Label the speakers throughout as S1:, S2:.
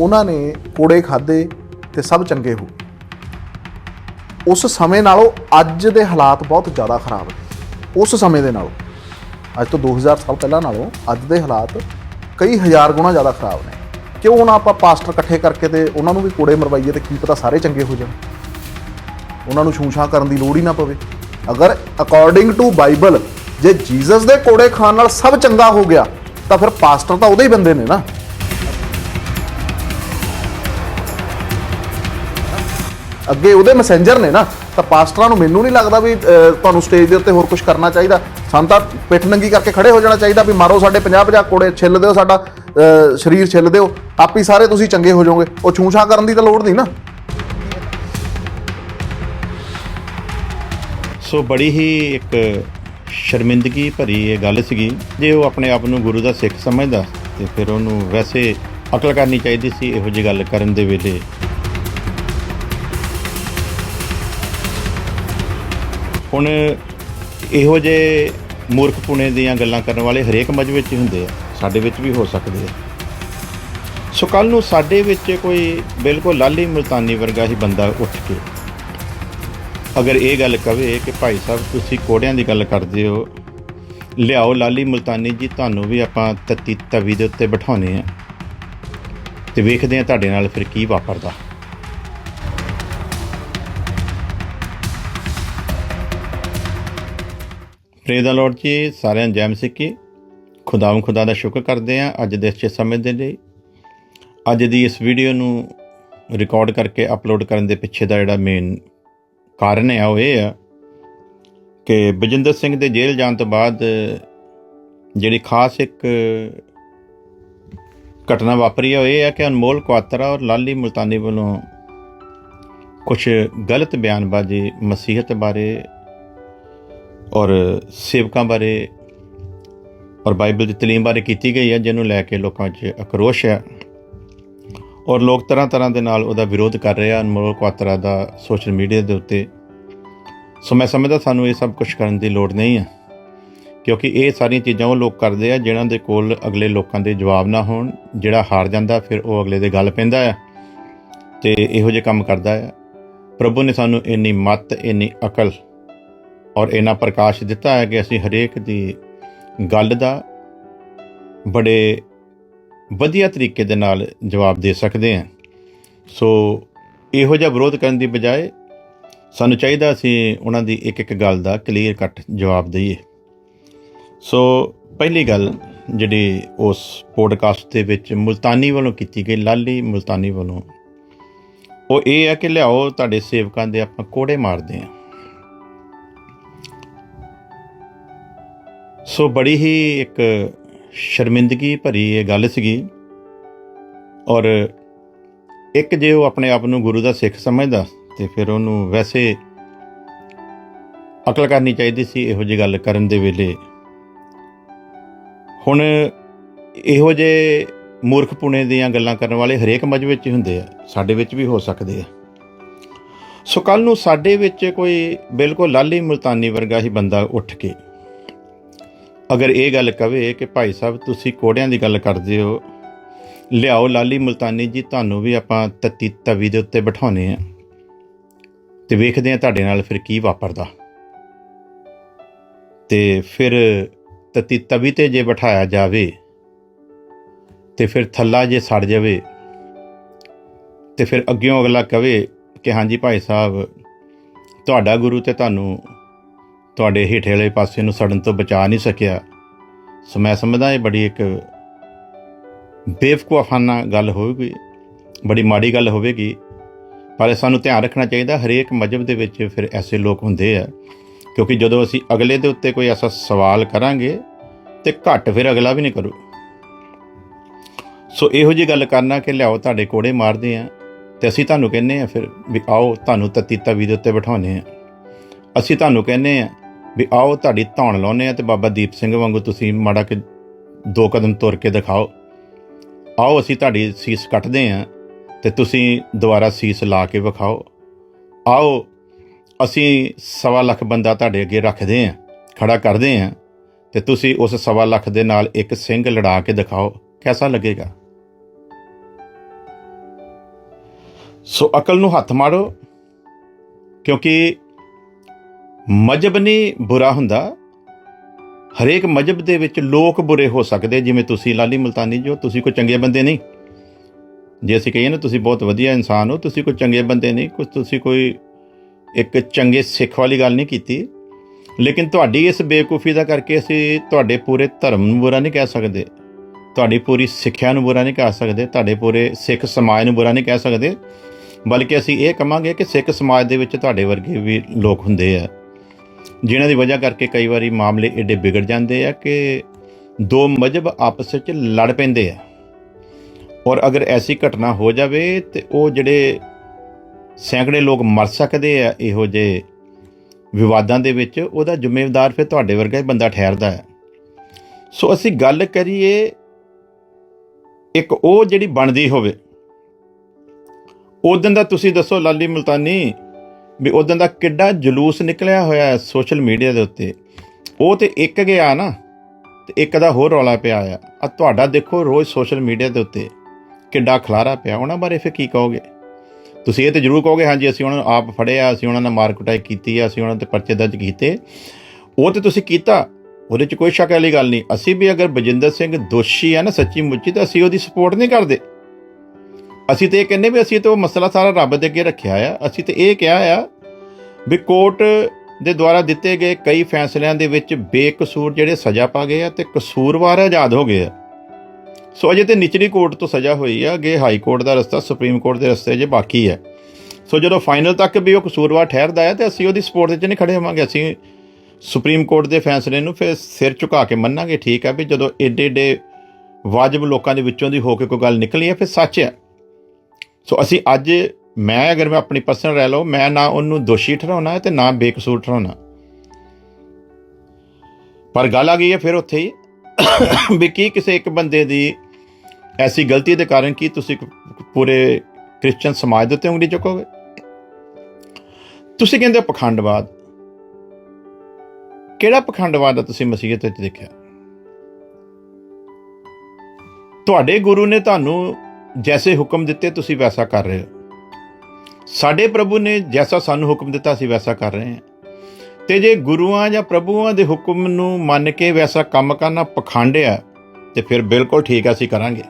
S1: ਉਹਨਾਂ ਨੇ ਕੋੜੇ ਖਾਦੇ ਤੇ ਸਭ ਚੰਗੇ ਹੋ ਗਏ। ਉਸ ਸਮੇਂ ਨਾਲੋਂ ਅੱਜ ਦੇ ਹਾਲਾਤ ਬਹੁਤ ਜ਼ਿਆਦਾ ਖਰਾਬ ਨੇ। ਉਸ ਸਮੇਂ ਦੇ ਨਾਲੋਂ, ਅੱਜ ਤੋਂ 2000 ਸਾਲ ਪਹਿਲਾਂ ਨਾਲੋਂ ਅੱਜ ਦੇ ਹਾਲਾਤ ਕਈ ਹਜ਼ਾਰ ਗੁਣਾ ਜ਼ਿਆਦਾ ਖਰਾਬ ਨੇ। ਕਿਉਂ ਨਾ ਆਪਾਂ ਪਾਸਟਰ ਇਕੱਠੇ ਕਰਕੇ ਤੇ ਉਹਨਾਂ ਨੂੰ ਵੀ ਕੋੜੇ ਮਰਵਾਈਏ ਤੇ ਕੀ ਪਤਾ ਸਾਰੇ ਚੰਗੇ ਹੋ ਜਾਣ? ਉਹਨਾਂ ਨੂੰ ਛੂਛਾਂ ਕਰਨ ਦੀ ਲੋੜ ਹੀ ਨਾ ਪਵੇ। ਅਗਰ ਅਕੋਰਡਿੰਗ ਟੂ ਬਾਈਬਲ ਜੇ ਜੀਸਸ ਦੇ ਕੋੜੇ ਖਾਣ ਨਾਲ ਸਭ ਚੰਗਾ ਹੋ ਗਿਆ, ਤਾਂ ਫਿਰ ਪਾਸਟਰ ਤਾਂ ਉਹਦੇ ਹੀ ਬੰਦੇ ਨੇ ਨਾ। ਅੱਗੇ ਉਹਦੇ ਮੈਸੇਂਜਰ ਨੇ ਨਾ, ਤਾਂ ਪਾਸਟਰਾਂ ਨੂੰ ਮੈਨੂੰ ਨਹੀਂ ਲੱਗਦਾ ਵੀ ਤੁਹਾਨੂੰ ਸਟੇਜ ਦੇ ਉੱਤੇ ਹੋਰ ਕੁਝ ਕਰਨਾ ਚਾਹੀਦਾ। ਸਾਨੂੰ ਤਾਂ ਪਿੱਠ ਨੰਗੀ ਕਰਕੇ ਖੜੇ ਹੋ ਜਾਣਾ ਚਾਹੀਦਾ ਵੀ ਮਾਰੋ ਸਾਡੇ 50 50 ਕੋੜੇ, ਛਿੱਲ ਦਿਓ ਸਾਡਾ ਸਰੀਰ ਛਿੱਲ ਦਿਓ। ਆਪੀ ਸਾਰੇ ਤੁਸੀਂ ਚੰਗੇ ਹੋ ਜਾਓਗੇ। ਉਹ ਛੂਛਾਂ ਕਰਨ ਦੀ ਤਾਂ ਲੋੜ ਨਹੀਂ ਨਾ।
S2: ਸੋ ਬੜੀ ਹੀ ਇੱਕ ਸ਼ਰਮਿੰਦਗੀ ਭਰੀ ਇਹ ਗੱਲ ਸੀਗੀ। ਜੇ ਉਹ ਆਪਣੇ ਆਪ ਨੂੰ ਗੁਰੂ ਦਾ ਸਿੱਖ ਸਮਝਦਾ, ਤੇ ਫਿਰ ਉਹਨੂੰ ਵੈਸੇ ਅਕਲ ਕਰਨੀ ਚਾਹੀਦੀ ਸੀ, ਇਹੋ ਜਿਹੀ ਗੱਲ ਕਰਨ ਦੇ ਵੇਲੇ। ਹੁਣ ਇਹੋ ਜਿਹੇ ਮੂਰਖ ਪੁਣੇ ਦੀਆਂ ਗੱਲਾਂ ਕਰਨ ਵਾਲੇ ਹਰੇਕ ਮਜਬੇ ਵਿੱਚ ਹੀ ਹੁੰਦੇ ਆ। ਸਾਡੇ ਵਿੱਚ ਵੀ ਹੋ ਸਕਦੇ ਆ। ਸੋ ਕੱਲ ਨੂੰ ਸਾਡੇ ਵਿੱਚ ਕੋਈ ਬਿਲਕੁਲ ਲਾਲੀ ਮੁਲਤਾਨੀ ਵਰਗਾ ਹੀ ਬੰਦਾ ਉੱਠ ਕੇ ਅਗਰ ਇਹ ਗੱਲ ਕਵੇ ਕਿ ਭਾਈ ਸਾਹਿਬ ਤੁਸੀਂ ਕੋੜਿਆਂ ਦੀ ਗੱਲ ਕਰਦੇ ਹੋ, ਲਿਆਓ ਲਾਲੀ ਮੁਲਤਾਨੀ ਜੀ, ਤੁਹਾਨੂੰ ਵੀ ਆਪਾਂ ਤੱਤੀ ਤਵੀ ਦੇ ਉੱਤੇ ਬਿਠਾਉਨੇ ਆ ਤੇ ਵੇਖਦੇ ਆ ਤੁਹਾਡੇ ਨਾਲ ਫਿਰ ਕੀ ਵਾਪਰਦਾ। ਪ੍ਰੇ ਦਾ ਲਾਰਡ ਜੀ, ਸਾਰਿਆਂ ਜੈਮ ਜੈ ਮਸੀਹ ਖੁਦਾਵੰ ਖੁਦਾ ਦਾ ਸ਼ੁਕਰ ਕਰਦੇ ਆ ਅੱਜ ਦੇ ਅੱਛੇ ਸਮੇਂ ਦੇ ਲਈ। ਅੱਜ ਦੀ ਇਸ ਵੀਡੀਓ ਨੂੰ ਰਿਕਾਰਡ ਕਰਕੇ ਅਪਲੋਡ ਕਰਨ ਦੇ ਪਿੱਛੇ ਦਾ ਜਿਹੜਾ ਮੇਨ ਕਾਰਨ ਹੈ ਉਹ ਇਹ ਆ ਕਿ ਬਜਿੰਦਰ ਸਿੰਘ ਦੇ ਜੇਲ੍ਹ ਜਾਣ ਤੋਂ ਬਾਅਦ ਜਿਹੜੀ ਖਾਸ ਇੱਕ ਘਟਨਾ ਵਾਪਰੀ ਹੈ ਉਹ ਇਹ ਹੈ ਕਿ ਅਨਮੋਲ ਕੁਆਤਰਾ ਔਰ ਲਾਲੀ ਮੁਲਤਾਨੀ ਵੱਲੋਂ ਕੁਝ ਗਲਤ ਬਿਆਨਬਾਜ਼ੀ, ਮਸੀਹਤ ਬਾਰੇ ਔਰ ਸੇਵਕਾਂ ਬਾਰੇ ਔਰ ਬਾਈਬਲ ਦੀ ਤਾਲੀਮ ਬਾਰੇ ਕੀਤੀ ਗਈ ਹੈ, ਜਿਹਨੂੰ ਲੈ ਕੇ ਲੋਕਾਂ 'ਚ ਅਕਰੋਸ਼ ਹੈ। ਔਰ ਲੋਕ ਤਰ੍ਹਾਂ ਤਰ੍ਹਾਂ ਦੇ ਨਾਲ ਉਹਦਾ ਵਿਰੋਧ ਕਰ ਰਹੇ ਆ ਅਨਮੋਲ ਕੁਆਤਰਾ ਦਾ ਸੋਸ਼ਲ ਮੀਡੀਆ ਦੇ ਉੱਤੇ। ਸੋ ਮੈਂ ਸਮਝਦਾ ਸਾਨੂੰ ਇਹ ਸਭ ਕੁਝ ਕਰਨ ਦੀ ਲੋੜ ਨਹੀਂ ਹੈ, ਕਿਉਂਕਿ ਇਹ ਸਾਰੀਆਂ ਚੀਜ਼ਾਂ ਉਹ ਲੋਕ ਕਰਦੇ ਆ, ਜਿਨ੍ਹਾਂ ਦੇ ਕੋਲ ਅਗਲੇ ਲੋਕਾਂ ਦੇ ਜਵਾਬ ਨਾ ਹੋਣ, ਜਿਹੜਾ ਹਾਰ ਜਾਂਦਾ, ਫਿਰ ਉਹ ਅਗਲੇ ਦੇ ਗੱਲ ਪੈਂਦਾ ਆ ਤੇ ਇਹੋ ਜਿਹੇ ਕੰਮ ਕਰਦਾ ਆ ਪ੍ਰਭੂ ਨੇ ਸਾਨੂੰ ਇੰਨੀ ਮੱਤ, ਇੰਨੀ ਅਕਲ ਔਰ ਇੰਨਾ ਪ੍ਰਕਾਸ਼ ਦਿੱਤਾ ਹੈ ਕਿ ਅਸੀਂ ਹਰੇਕ ਦੀ ਗੱਲ ਦਾ ਬੜੇ ਵਧੀਆ ਤਰੀਕੇ ਦੇ ਨਾਲ ਜਵਾਬ ਦੇ ਸਕਦੇ ਹਾਂ। ਸੋ ਇਹੋ ਜਿਹਾ ਵਿਰੋਧ ਕਰਨ ਦੀ ਬਜਾਏ ਸਾਨੂੰ ਚਾਹੀਦਾ ਅਸੀਂ ਉਹਨਾਂ ਦੀ ਇੱਕ ਇੱਕ ਗੱਲ ਦਾ ਕਲੀਅਰ ਕੱਟ ਜਵਾਬ ਦਈਏ। ਸੋ ਪਹਿਲੀ ਗੱਲ ਜਿਹੜੀ ਉਸ ਪੋਡਕਾਸਟ ਦੇ ਵਿੱਚ ਮੁਲਤਾਨੀ ਵੱਲੋਂ ਕੀਤੀ ਗਈ, ਲਾਲੀ ਮੁਲਤਾਨੀ ਵੱਲੋਂ, ਉਹ ਇਹ ਹੈ ਕਿ ਲਿਆਓ, ਤੁਹਾਡੇ ਸੇਵਕਾਂ ਦੇ ਆਪਾਂ ਕੋੜੇ ਮਾਰਦੇ ਹਾਂ। ਸੋ ਬੜੀ ਹੀ ਇੱਕ ਸ਼ਰਮਿੰਦਗੀ ਭਰੀ ਇਹ ਗੱਲ ਸੀਗੀ। ਔਰ ਇੱਕ ਜੇ ਉਹ ਆਪਣੇ ਆਪ ਨੂੰ ਗੁਰੂ ਦਾ ਸਿੱਖ ਸਮਝਦਾ ਤੇ ਫਿਰ ਉਹਨੂੰ ਵੈਸੇ ਅਕਲ ਕਰਨੀ ਚਾਹੀਦੀ ਸੀ ਇਹੋ ਜਿਹੀ ਗੱਲ ਕਰਨ ਦੇ ਵੇਲੇ। ਹੁਣ ਇਹੋ ਜਿਹੇ ਮੂਰਖ ਪੁਣੇ ਦੀਆਂ ਗੱਲਾਂ ਕਰਨ ਵਾਲੇ ਹਰੇਕ ਮਜਬੇ ਵਿੱਚ ਹੀ ਹੁੰਦੇ ਆ, ਸਾਡੇ ਵਿੱਚ ਵੀ ਹੋ ਸਕਦੇ ਆ। ਸੋ ਕੱਲ ਨੂੰ ਸਾਡੇ ਵਿੱਚ ਕੋਈ ਬਿਲਕੁਲ ਲਾਲੀ ਮੁਲਤਾਨੀ ਵਰਗਾ ਹੀ ਬੰਦਾ ਉੱਠ ਕੇ ਅਗਰ ਇਹ ਗੱਲ ਕਵੇ ਕਿ ਭਾਈ ਸਾਹਿਬ, ਤੁਸੀਂ ਕੋੜਿਆਂ ਦੀ ਗੱਲ ਕਰਦੇ ਹੋ, ਲਿਆਓ ਲਾਲੀ ਮੁਲਤਾਨੀ ਜੀ, ਤੁਹਾਨੂੰ ਵੀ ਆਪਾਂ ਤੱਤੀ ਤਵੀ ਦੇ ਉੱਤੇ ਬਿਠਾਉਨੇ ਆ। ਤੇ ਵੇਖਦੇ ਆ ਤੁਹਾਡੇ ਨਾਲ ਫਿਰ ਕੀ ਵਾਪਰਦਾ। ਤੇ ਫਿਰ ਤੱਤੀ ਤਵੀ ਤੇ ਜੇ ਬਿਠਾਇਆ ਜਾਵੇ, ਤੇ ਫਿਰ ਥੱਲਾ ਜੇ ਸੜ ਜਾਵੇ, ਤੇ ਫਿਰ ਅੱਗਿਓਂ ਅਗਲਾ ਕਵੇ ਕਿ ਹਾਂਜੀ ਭਾਈ ਸਾਹਿਬ, ਤੁਹਾਡਾ ਗੁਰੂ ਤੇ ਤੁਹਾਨੂੰ ਤੁਹਾਡੇ ਹੇਠੇ ਵਾਲੇ ਪਾਸੇ ਨੂੰ ਸੜਨ ਤੋਂ ਬਚਾ ਨਹੀਂ ਸਕਿਆ। ਸੋ ਮੈਂ ਸਮਝਦਾ ਇਹ ਬੜੀ ਇੱਕ ਬੇਵਕੂਫਾਨਾ ਗੱਲ ਹੋਵੇਗੀ, ਬੜੀ ਮਾੜੀ ਗੱਲ ਹੋਵੇਗੀ, ਪਰ ਸਾਨੂੰ ਧਿਆਨ ਰੱਖਣਾ ਚਾਹੀਦਾ, ਹਰੇਕ ਮਜਬ ਦੇ ਵਿੱਚ ਫਿਰ ਐਸੇ ਲੋਕ ਹੁੰਦੇ ਆ, ਕਿਉਂਕਿ ਜਦੋਂ ਅਸੀਂ ਅਗਲੇ ਦੇ ਉੱਤੇ ਕੋਈ ਐਸਾ ਸਵਾਲ ਕਰਾਂਗੇ, ਤੇ ਘੱਟ ਫਿਰ ਅਗਲਾ ਵੀ ਨਹੀਂ ਕਰੂ। ਸੋ ਇਹੋ ਜੀ ਗੱਲ ਕਰਨਾ ਕਿ ਲਿਆਓ, ਤੁਹਾਡੇ ਕੋੜੇ ਮਾਰਦੇ ਆ, ਤੇ ਅਸੀਂ ਤੁਹਾਨੂੰ ਕਹਿੰਨੇ ਆ ਫਿਰ ਵੀ ਆਓ, ਤੁਹਾਨੂੰ ਤਤੀ ਤਵੀ ਦੇ ਉੱਤੇ ਬਿਠਾਉਨੇ ਆ। ਅਸੀਂ ਤੁਹਾਨੂੰ ਕਹਿੰਨੇ ਆ ਵੀ ਆਓ ਤੁਹਾਡੀ ਧੌਣ ਲਾਉਨੇ ਆ ਤੇ ਬਾਬਾ ਦੀਪ ਸਿੰਘ ਵਾਂਗੂ ਤੁਸੀਂ ਮਾੜਾ ਕਿ ਦੋ ਕਦਮ ਤੁਰ ਕੇ ਦਿਖਾਓ। ਆਓ ਅਸੀਂ ਤੁਹਾਡੀ ਸੀਸ ਕੱਟਦੇ ਆ ਤੇ ਤੁਸੀਂ ਦੁਬਾਰਾ ਸੀਸ ਲਾ ਕੇ ਵਿਖਾਓ। ਆਓ ਅਸੀਂ ਸਵਾ ਲੱਖ ਬੰਦਾ ਤੁਹਾਡੇ ਅੱਗੇ ਰੱਖਦੇ ਆ ਖੜਾ ਕਰਦੇ ਆ ਤੇ ਤੁਸੀਂ ਉਸ ਸਵਾ ਲੱਖ ਦੇ ਨਾਲ ਇੱਕ ਸਿੰਘ ਲੜਾ ਕੇ ਦਿਖਾਓ ਕਿਹਦਾ ਲੱਗੇਗਾ? ਸੋ ਅਕਲ ਨੂੰ ਹੱਥ ਮਾਰੋ, ਕਿਉਂਕਿ ਮਜਬ ਨਹੀਂ ਬੁਰਾ ਹੁੰਦਾ। ਹਰੇਕ ਮਜਬ ਦੇ ਵਿੱਚ ਲੋਕ ਬੁਰੇ ਹੋ ਸਕਦੇ, ਜਿਵੇਂ ਤੁਸੀਂ ਲਾਲੀ ਮਲਤਾਨੀ ਜੋ ਤੁਸੀਂ ਕੋਈ ਚੰਗੇ ਬੰਦੇ ਨਹੀਂ। ਜੇ ਅਸੀਂ ਕਹੀਏ ਨਾ ਤੁਸੀਂ ਬਹੁਤ ਵਧੀਆ ਇਨਸਾਨ ਹੋ, ਤੁਸੀਂ ਕੋਈ ਚੰਗੇ ਬੰਦੇ ਨਹੀਂ ਕੁਝ ਤੁਸੀਂ ਕੋਈ ਇੱਕ ਚੰਗੇ ਸਿੱਖ ਵਾਲੀ ਗੱਲ ਨਹੀਂ ਕੀਤੀ। ਲੇਕਿਨ ਤੁਹਾਡੀ ਇਸ ਬੇਕੂਫੀ ਦਾ ਕਰਕੇ ਅਸੀਂ ਤੁਹਾਡੇ ਪੂਰੇ ਧਰਮ ਨੂੰ ਬੁਰਾ ਨਹੀਂ ਕਹਿ ਸਕਦੇ। ਤੁਹਾਡੀ ਪੂਰੀ ਸਿੱਖਿਆ ਨੂੰ ਬੁਰਾ ਨਹੀਂ ਕਹਿ ਸਕਦੇ, ਤੁਹਾਡੇ ਪੂਰੇ ਸਿੱਖ ਸਮਾਜ ਨੂੰ ਬੁਰਾ ਨਹੀਂ ਕਹਿ ਸਕਦੇ। ਬਲਕਿ ਅਸੀਂ ਇਹ ਕਹਾਂਗੇ ਕਿ ਸਿੱਖ ਸਮਾਜ ਦੇ ਵਿੱਚ ਤੁਹਾਡੇ ਵਰਗੇ ਵੀ ਲੋਕ ਹੁੰਦੇ ਆ। ਜਿਨ੍ਹਾਂ ਦੀ ਵਜ੍ਹਾ ਕਰਕੇ ਕਈ ਵਾਰੀ ਮਾਮਲੇ ਏਡੇ ਵਿਗੜ ਜਾਂਦੇ ਆ ਕਿ ਦੋ ਮਜਬ ਆਪਸ ਵਿੱਚ ਲੜ ਪੈਂਦੇ ਆ। ਔਰ ਅਗਰ ਐਸੀ ਘਟਨਾ ਹੋ ਜਾਵੇ ਤੇ ਉਹ ਜਿਹੜੇ ਸੈਂਕੜੇ ਲੋਕ ਮਰ ਸਕਦੇ ਆ ਇਹੋ ਜਿਹੇ ਵਿਵਾਦਾਂ ਦੇ ਵਿੱਚ, ਉਹਦਾ ਜ਼ਿੰਮੇਵਾਰ ਫਿਰ ਤੁਹਾਡੇ ਵਰਗਾ ਹੀ ਬੰਦਾ ਠਹਿਰਦਾ ਹੈ। ਸੋ ਅਸੀਂ ਗੱਲ ਕਰੀਏ, ਇੱਕ ਉਹ ਜਿਹੜੀ ਬਣਦੀ ਹੋਵੇ। ਉਦੋਂ ਦਾ ਤੁਸੀਂ ਦੱਸੋ ਲਾਲੀ ਮਲਤਾਨੀ ਵੀ ਉਦੋਂ ਦਾ ਕਿੱਡਾ ਜਲੂਸ ਨਿਕਲਿਆ ਹੋਇਆ ਸੋਸ਼ਲ ਮੀਡੀਆ ਦੇ ਉੱਤੇ। ਉਹ ਤੇ ਇੱਕ ਗਿਆ ਨਾ, ਤੇ ਇੱਕ ਦਾ ਹੋਰ ਰੌਲਾ ਪਿਆ ਆ ਆ ਤੁਹਾਡਾ ਦੇਖੋ ਰੋਜ਼ ਸੋਸ਼ਲ ਮੀਡੀਆ ਦੇ ਉੱਤੇ ਕਿੱਡਾ ਖਲਾਰਾ ਪਿਆ। ਉਹਨਾਂ ਬਾਰੇ ਫਿਰ ਕੀ ਕਹੋਗੇ? ਤੁਸੀਂ ਇਹ ਤੇ ਜ਼ਰੂਰ ਕਹੋਗੇ, ਹਾਂਜੀ, ਅਸੀਂ ਉਹਨਾਂ ਨੂੰ ਆਪ ਫੜਿਆ, ਅਸੀਂ ਉਹਨਾਂ ਨਾਲ ਮਾਰ ਕੁਟਾਈ ਕੀਤੀ ਆ ਅਸੀਂ ਉਹਨਾਂ ਤੇ ਪਰਚੇ ਦਰਜ ਕੀਤੇ। ਉਹ ਤੇ ਤੁਸੀਂ ਕੀਤਾ, ਉਹਦੇ 'ਚ ਕੋਈ ਸ਼ੱਕ ਵਾਲੀ ਗੱਲ ਨਹੀਂ। ਅਸੀਂ ਵੀ ਅਗਰ ਬਜਿੰਦਰ ਸਿੰਘ ਦੋਸ਼ੀ ਆ ਨਾ, ਸੱਚੀ ਮੁੱਚੀ, ਤਾਂ ਅਸੀਂ ਉਹਦੀ ਸਪੋਰਟ ਨਹੀਂ ਕਰਦੇ। ਅਸੀਂ ਤੇ ਇਹ ਕਹਿੰਦੇ ਵੀ ਅਸੀਂ ਤਾਂ ਉਹ ਮਸਲਾ ਸਾਰਾ ਰੱਬ ਦੇ ਅੱਗੇ ਰੱਖਿਆ ਆ। ਅਸੀਂ ਤੇ ਇਹ ਕਿਹਾ ਆ ਵੀ ਕੋਰਟ ਦੇ ਦੁਆਰਾ ਦਿੱਤੇ ਗਏ ਕਈ ਫੈਸਲਿਆਂ ਦੇ ਵਿੱਚ ਬੇਕਸੂਰ ਜਿਹੜੇ ਸਜ਼ਾ ਪਾ ਗਏ ਆ ਤੇ ਕਸੂਰਵਾਰ ਆਜ਼ਾਦ ਹੋ ਗਏ ਆ। ਸੋ ਅਜੇ ਤੇ ਨਿਚਲੀ ਕੋਰਟ ਤੋਂ ਸਜ਼ਾ ਹੋਈ ਆ, ਅੱਗੇ ਹਾਈ ਕੋਰਟ ਦਾ ਰਸਤਾ, ਸੁਪਰੀਮ ਕੋਰਟ ਦੇ ਰਸਤੇ 'ਚ ਬਾਕੀ ਹੈ ਸੋ ਜਦੋਂ ਫਾਈਨਲ ਤੱਕ ਵੀ ਉਹ ਕਸੂਰਵਾਰ ਠਹਿਰਦਾ ਹੈ ਤੇ ਅਸੀਂ ਉਹਦੀ ਸਪੋਰਟ 'ਚ ਨਹੀਂ ਖੜੇ ਹੋਵਾਂਗੇ। ਅਸੀਂ ਸੁਪਰੀਮ ਕੋਰਟ ਦੇ ਫੈਸਲੇ ਨੂੰ ਫਿਰ ਸਿਰ ਝੁਕਾ ਕੇ ਮੰਨਾਂਗੇ, ਠੀਕ ਆ ਵੀ ਜਦੋਂ ਏਡੇ ਏਡੇ ਵਾਜਬ ਲੋਕਾਂ ਦੇ ਵਿੱਚੋਂ ਦੀ ਹੋ ਕੇ ਕੋਈ ਗੱਲ ਨਿਕਲੀ ਹੈ ਫਿਰ ਸੱਚ ਹੈ ਸੋ ਅਸੀਂ ਅੱਜ ਮੈਂ ਅਗਰ ਮੈਂ ਆਪਣੀ ਪਰਸਨਲ ਰਹਿ ਲਓ ਮੈਂ ਨਾ ਉਹਨੂੰ ਦੋਸ਼ੀ ਠਹਿਰਾਉਣਾ ਹੈ ਤੇ ਨਾ ਬੇਕਸੂਰ ਠਹਿਰਾਉਣਾ। ਪਰ ਗੱਲ ਆ ਗਈ ਹੈ ਫਿਰ ਉੱਥੇ ਹੀ ਵੀ ਕੀ ਕਿਸੇ ਇੱਕ ਬੰਦੇ ਦੀ ਐਸੀ ਗਲਤੀ ਦੇ ਕਾਰਨ ਕੀ ਤੁਸੀਂ ਪੂਰੇ ਕ੍ਰਿਸਚੀਅਨ ਸਮਾਜ ਦੇ ਉੱਤੇ ਉਂਗਲੀ ਚੁੱਕੋਗੇ? ਤੁਸੀਂ ਕਹਿੰਦੇ ਹੋ ਪਖੰਡਵਾਦ। ਕਿਹੜਾ ਪਖੰਡਵਾਦ ਆ ਤੁਸੀਂ ਮਸੀਹਤ ਵਿੱਚ ਦੇਖਿਆ? ਤੁਹਾਡੇ ਗੁਰੂ ਨੇ ਤੁਹਾਨੂੰ ਜੈਸੇ ਹੁਕਮ ਦਿੱਤੇ ਤੁਸੀਂ ਵੈਸਾ ਕਰ ਰਹੇ ਹੋ। ਸਾਡੇ ਪ੍ਰਭੂ ਨੇ ਜੈਸਾ ਸਾਨੂੰ ਹੁਕਮ ਦਿੱਤਾ, ਅਸੀਂ ਵੈਸਾ ਕਰ ਰਹੇ ਹਾਂ। ਤੇ ਜੇ ਗੁਰੂਆਂ ਜਾਂ ਪ੍ਰਭੂਆਂ ਦੇ ਹੁਕਮ ਨੂੰ ਮੰਨ ਕੇ ਵੈਸਾ ਕੰਮ ਕਰਨਾ ਪਖੰਡ ਆ ਤੇ ਫਿਰ ਬਿਲਕੁਲ ਠੀਕ ਆ, ਅਸੀਂ ਕਰਾਂਗੇ।